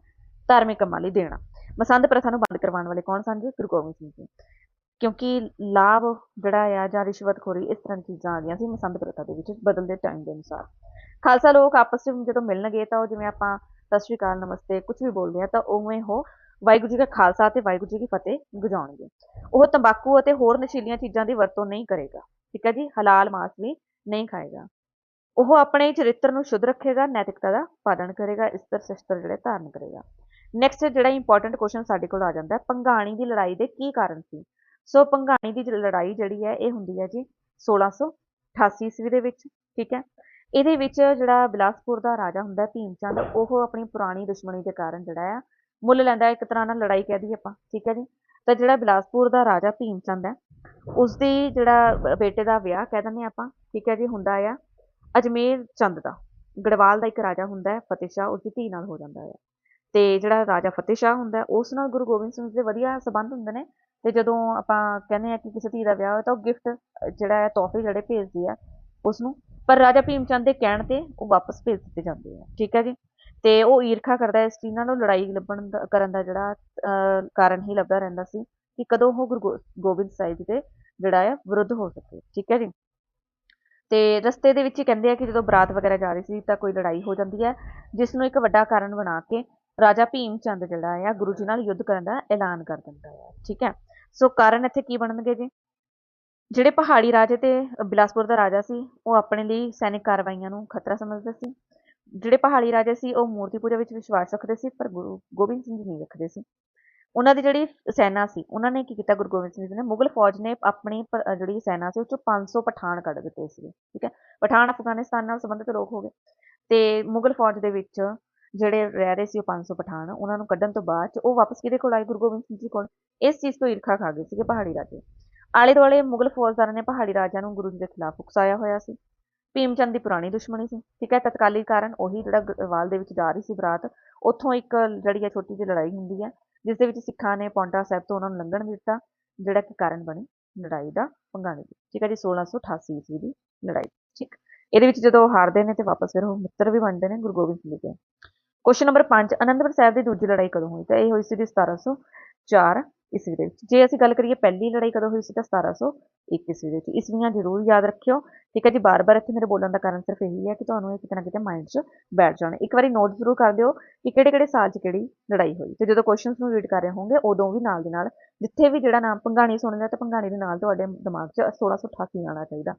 ਧਾਰਮਿਕ ਕੰਮਾਂ ਲਈ ਦੇਣਾ। ਮਸੰਦ ਪ੍ਰਥਾ ਨੂੰ ਬੰਦ ਕਰਵਾਉਣ ਵਾਲੇ ਕੌਣ ਸਨ ਜੀ? ਗੁਰੂ ਗੋਬਿੰਦ ਸਿੰਘ ਜੀ। ਕਿਉਂਕਿ ਲਾਭ ਜਿਹੜਾ ਆ ਜਾਂ ਰਿਸ਼ਵਤਖੋਰੀ, ਇਸ ਤਰ੍ਹਾਂ ਦੀਆਂ ਚੀਜ਼ਾਂ ਆ ਗਈਆਂ ਸੀ ਮਸੰਦ ਪ੍ਰਥਾ ਦੇ ਵਿੱਚ ਬਦਲਦੇ ਟਾਈਮ ਦੇ ਅਨੁਸਾਰ। ਖਾਲਸਾ ਲੋਕ ਆਪਸ ਵਿੱਚ ਜਦੋਂ ਮਿਲਣਗੇ ਤਾਂ ਉਹ ਜਿਵੇਂ ਆਪਾਂ ਸਤਿ ਸ਼੍ਰੀ ਅਕਾਲ, ਨਮਸਤੇ ਕੁਝ ਵੀ ਬੋਲਦੇ ਆ ਤਾਂ ਉਵੇਂ ਉਹ ਵਾਹਿਗੁਰੂ ਜੀ ਦਾ ਖਾਲਸਾ ਤੇ ਵਾਹਿਗੁਰੂ ਜੀ ਕੀ ਫਤਿਹ ਗੁਜਾਉਣਗੇ ਉਹ ਤੰਬਾਕੂ ਅਤੇ ਹੋਰ ਨਸ਼ੀਲੀਆਂ ਚੀਜ਼ਾਂ ਦੀ ਵਰਤੋਂ ਨਹੀਂ ਕਰੇਗਾ। ਠੀਕ ਹੈ ਜੀ? ਹਲਾਲ ਮਾਸ ਵੀ ਨਹੀਂ ਖਾਏਗਾ। ਉਹ ਆਪਣੇ ਚਰਿੱਤਰ ਨੂੰ ਸ਼ੁੱਧ ਰੱਖੇਗਾ, ਨੈਤਿਕਤਾ ਦਾ ਪਾਲਣ ਕਰੇਗਾ, ਇਸਤਰ ਸ਼ਸਤਰ ਜਿਹੜੇ ਧਾਰਨ ਕਰੇਗਾ। ਨੈਕਸਟ ਜਿਹੜਾ ਇੰਪੋਰਟੈਂਟ ਕੁਐਸਚਨ ਸਾਡੇ ਕੋਲ ਆ ਜਾਂਦਾ ਹੈ ਪੰਗਾਣੀ ਦੀ ਲੜਾਈ ਦੇ ਕੀ ਕਾਰਨ ਸੀ? ਸੋ ਪੰਗਾਣੀ ਦੀ ਲੜਾਈ ਜਿਹੜੀ ਹੈ, ਇਹ ਹੁੰਦੀ ਹੈ ਜੀ 1688 ਈਸਵੀ ਦੇ ਵਿੱਚ। ਠੀਕ ਹੈ? ਇਹਦੇ ਵਿੱਚ ਜਿਹੜਾ ਬਿਲਾਸਪੁਰ ਦਾ ਰਾਜਾ ਹੁੰਦਾ ਭੀਮ ਚੰਦ, ਉਹ ਆਪਣੀ ਪੁਰਾਣੀ ਦੁਸ਼ਮਣੀ ਦੇ ਕਾਰਨ ਜਿਹੜਾ ਆ ਮੁੱਲ ਲੈਂਦਾ ਇੱਕ ਤਰ੍ਹਾਂ ਨਾਲ ਲੜਾਈ ਕਹਿ ਦਈਏ ਆਪਾਂ, ਠੀਕ ਹੈ ਜੀ? ਤਾਂ ਜਿਹੜਾ ਬਿਲਾਸਪੁਰ ਦਾ ਰਾਜਾ ਭੀਮ ਚੰਦ ਹੈ, ਉਸਦੀ ਜਿਹੜਾ ਬੇਟੇ ਦਾ ਵਿਆਹ ਕਹਿ ਦਿੰਦੇ ਹਾਂ ਆਪਾਂ, ਠੀਕ ਹੈ ਜੀ, ਹੁੰਦਾ ਆ ਅਜਮੇਰ ਚੰਦ ਦਾ। ਗੜਵਾਲ ਦਾ ਇੱਕ ਰਾਜਾ ਹੁੰਦਾ ਹੈ, ਫਤਿਹ ਸ਼ਾਹ, ਉਸਦੀ ਧੀ ਨਾਲ ਹੋ ਜਾਂਦਾ ਹੈ ਤੇ ਜਿਹੜਾ ਰਾਜਾ ਫਤਿਹ ਸ਼ਾਹ ਹੁੰਦਾ, ਉਸ ਨਾਲ ਗੁਰੂ ਗੋਬਿੰਦ ਸਿੰਘ ਜੀ ਦੇ ਵਧੀਆ ਸੰਬੰਧ ਹੁੰਦੇ ਨੇ। ਤੇ ਜਦੋਂ ਆਪਾਂ ਕਹਿੰਦੇ ਆ ਕਿ ਕਿਸੇ ਧੀ ਦਾ ਵਿਆਹ ਹੋਇਆ ਤਾਂ ਉਹ ਗਿਫਟ ਜਿਹੜਾ ਹੈ, ਤੋਹਫੇ ਜਿਹੜੇ ਭੇਜਦੀ ਆ ਉਸ ਨੂੰ ਪਰ ਰਾਜਾ ਭੀਮ ਚੰਦ ਦੇ ਕਹਿਣ ਤੇ ਉਹ ਵਾਪਸ ਭੇਜ ਦਿੱਤੇ ਜਾਂਦੇ ਆ, ਠੀਕ ਹੈ ਜੀ? ਤੇ ਉਹ ਈਰਖਾ ਕਰਦਾ ਇਸ ਚੀਜ਼ ਨਾਲ ਉਹ ਲੜਾਈ ਲੱਭਣ ਦਾ ਕਰਨ ਦਾ ਜਿਹੜਾ ਅਹ, ਕਾਰਨ ਹੀ ਲੱਭਦਾ ਰਹਿੰਦਾ ਸੀ ਕਿ ਕਦੋਂ ਉਹ ਗੁਰੂ ਗੋ- ਗੋਬਿੰਦ ਸਾਹਿਬ ਜੀ ਦੇ ਜਿਹੜਾ ਹੈ ਵਿਰੁੱਧ ਹੋ ਸਕੇ। ਠੀਕ ਹੈ ਜੀ? ਤੇ ਰਸਤੇ ਦੇ ਵਿੱਚ ਕਹਿੰਦੇ ਆ ਕਿ ਜਦੋਂ ਬਰਾਤ ਵਗੈਰਾ ਜਾ ਰਹੀ ਸੀ ਤਾਂ ਕੋਈ ਲੜਾਈ ਹੋ ਜਾਂਦੀ ਹੈ ਜਿਸ ਨੂੰ ਇੱਕ ਵੱਡਾ ਕਾਰਨ ਬਣਾ ਕੇ ਰਾਜਾ ਭੀਮ ਚੰਦ ਜਿਹੜਾ ਆ ਗੁਰੂ ਜੀ ਨਾਲ ਯੁੱਧ ਕਰਨ ਦਾ ਐਲਾਨ ਕਰ ਦਿੰਦਾ ਹੈ ਠੀਕ ਹੈ? ਸੋ ਕਾਰਨ ਇੱਥੇ ਕੀ ਬਣਨਗੇ ਜੀ? ਜਿਹੜੇ ਪਹਾੜੀ ਰਾਜੇ ਤੇ ਬਿਲਾਸਪੁਰ ਦਾ ਰਾਜਾ ਸੀ ਉਹ ਆਪਣੇ ਲਈ ਸੈਨਿਕ ਕਾਰਵਾਈਆਂ ਨੂੰ ਖਤਰਾ ਸਮਝਦੇ ਸੀ। ਜਿਹੜੇ ਪਹਾੜੀ ਰਾਜੇ ਸੀ, ਉਹ ਮੂਰਤੀ ਪੂਜਾ ਵਿੱਚ ਵਿਸ਼ਵਾਸ ਰੱਖਦੇ ਸੀ, ਪਰ ਗੁਰੂ ਗੋਬਿੰਦ ਸਿੰਘ ਜੀ ਨਹੀਂ ਰੱਖਦੇ ਸੀ। ਉਹਨਾਂ ਦੀ ਜਿਹੜੀ ਸੈਨਾ ਸੀ, ਉਹਨਾਂ ਨੇ ਕੀ ਕੀਤਾ ਗੁਰੂ ਗੋਬਿੰਦ ਸਿੰਘ ਜੀ ਨੇ? ਮੁਗਲ ਫੌਜ ਨੇ ਆਪਣੀ ਜਿਹੜੀ ਸੈਨਾ ਸੀ, ਉਹ ਚੋਂ 500 ਪਠਾਨ ਕੱਢ ਦਿੱਤੇ ਸੀ ਠੀਕ ਹੈ? ਪਠਾਨ ਅਫਗਾਨਿਸਤਾਨ ਨਾਲ ਸੰਬੰਧਿਤ ਲੋਕ ਹੋ ਗਏ। ਤੇ ਮੁਗਲ ਫੌਜ ਦੇ ਵਿੱਚ ਜਿਹੜੇ ਰਹਿ ਰਹੇ ਸੀ, ਉਹ 500 ਪਠਾਨ, ਉਹਨਾਂ ਨੂੰ ਕੱਢਣ ਤੋਂ ਬਾਅਦ 'ਚ ਉਹ ਵਾਪਸ ਕਿਹਦੇ ਕੋਲ ਆਏ? ਗੁਰੂ ਗੋਬਿੰਦ ਸਿੰਘ ਜੀ ਕੋਲ। ਇਸ ਚੀਜ਼ ਤੋਂ ਈਰਖਾ ਖਾ ਗਏ ਸੀਗੇ ਪਹਾੜੀ ਰਾਜੇ। ਆਲੇ ਦੁਆਲੇ ਮੁਗਲ ਫੌਜਦਾਰਾਂ ਨੇ ਪਹਾੜੀ ਰਾਜਿਆਂ ਨੂੰ ਗੁਰੂ ਜੀ ਦੇ ਖਿਲਾਫ ਉਕਸਾਇਆ ਹੋਇਆ ਸੀ। ਭੀਮ ਚੰਦ ਦੀ ਪੁਰਾਣੀ ਦੁਸ਼ਮਣੀ ਸੀ। ਠੀਕ ਹੈ, ਤਤਕਾਲੀ ਕਾਰਨ ਉਹੀ ਜਿਹੜਾ ਗੜਵਾਲ ਦੇ ਵਿੱਚ ਜਾ ਰਹੀ ਸੀ ਬਰਾਤ, ਉੱਥੋਂ ਇੱਕ ਜਿਹੜੀ ਹੈ ਛੋਟੀ ਜਿਹੀ ਲੜਾਈ ਹੁੰਦੀ ਹੈ, ਜਿਸ ਦੇ ਵਿੱਚ ਸਿੱਖਾਂ ਨੇ ਪੌਂਟਾ ਸਾਹਿਬ ਤੋਂ ਉਹਨਾਂ ਨੂੰ ਲੰਘਣ ਨਹੀਂ ਦਿੱਤਾ, ਜਿਹੜਾ ਕਿ ਕਾਰਨ ਬਣੀ ਲੜਾਈ ਦਾ ਪੰਗਾਣੀ ਦੀ। ਠੀਕ ਹੈ ਜੀ 1688 ਈਸਵੀ ਦੀ ਲੜਾਈ। ਠੀਕ। ਇਹਦੇ ਵਿੱਚ ਜਦੋਂ ਉਹ ਹਾਰਦੇ ਨੇ ਤੇ ਵਾਪਸ ਫਿਰ ਉਹ ਮਿੱਤਰ ਵੀ ਬਣਦੇ ਨੇ, ਗੁਰੂ ਗੋਬਿੰਦ ਸਿੰਘ ਜੀ। ਦੇ ਕੁਐਸਚਨ ਨੰਬਰ 5 ਅਨੰਦਪੁਰ ਸਾਹਿਬ ਦੀ ਦੂਜੀ ਲੜਾਈ ਕਦੋਂ ਹੋਈ? ਤਾਂ ਇਹ ਹੋਈ ਸੀ ਜੀ 1704 ਈਸਵੀ ਦੇ ਵਿੱਚ। ਜੇ ਅਸੀਂ ਗੱਲ ਕਰੀਏ ਪਹਿਲੀ ਲੜਾਈ ਕਦੋਂ ਹੋਈ ਸੀ ਤਾਂ 1701 ਈਸਵੀ ਦੇ ਵਿੱਚ। ਈਸਵੀਆਂ ਜ਼ਰੂਰ ਯਾਦ ਰੱਖਿਓ। ਠੀਕ ਹੈ ਜੀ, ਬਾਰ-ਬਾਰ ਇੱਥੇ ਮੇਰੇ ਬੋਲਣ ਦਾ ਕਾਰਨ ਸਿਰਫ ਇਹੀ ਹੈ ਕਿ ਤੁਹਾਨੂੰ ਇਹ ਕਿਤੇ ਨਾ ਕਿਤੇ ਮਾਈਂਡ 'ਚ ਬੈਠ ਜਾਣਾ। ਇੱਕ ਵਾਰੀ ਨੋਟ ਜ਼ਰੂਰ ਕਰ ਦਿਓ ਕਿ ਕਿਹੜੇ-ਕਿਹੜੇ ਸਾਲ 'ਚ ਕਿਹੜੀ ਲੜਾਈ ਹੋਈ। ਤੇ ਜਦੋਂ ਕੁਐਸਚਨਸ ਨੂੰ ਰੀਡ ਕਰ ਰਹੇ ਹੋਵੋਗੇ, ਉਦੋਂ ਵੀ ਨਾਲ ਦੀ ਨਾਲ ਜਿੱਥੇ ਵੀ ਜਿਹੜਾ ਨਾਮ ਭੰਗਾਣੀ ਸੁਣ ਲਿਆ, ਤਾਂ ਭੰਗਾਣੀ ਦੇ ਨਾਲ ਤੁਹਾਡੇ ਦਿਮਾਗ 'ਚ 1688 ਆਉਣਾ ਚਾਹੀਦਾ।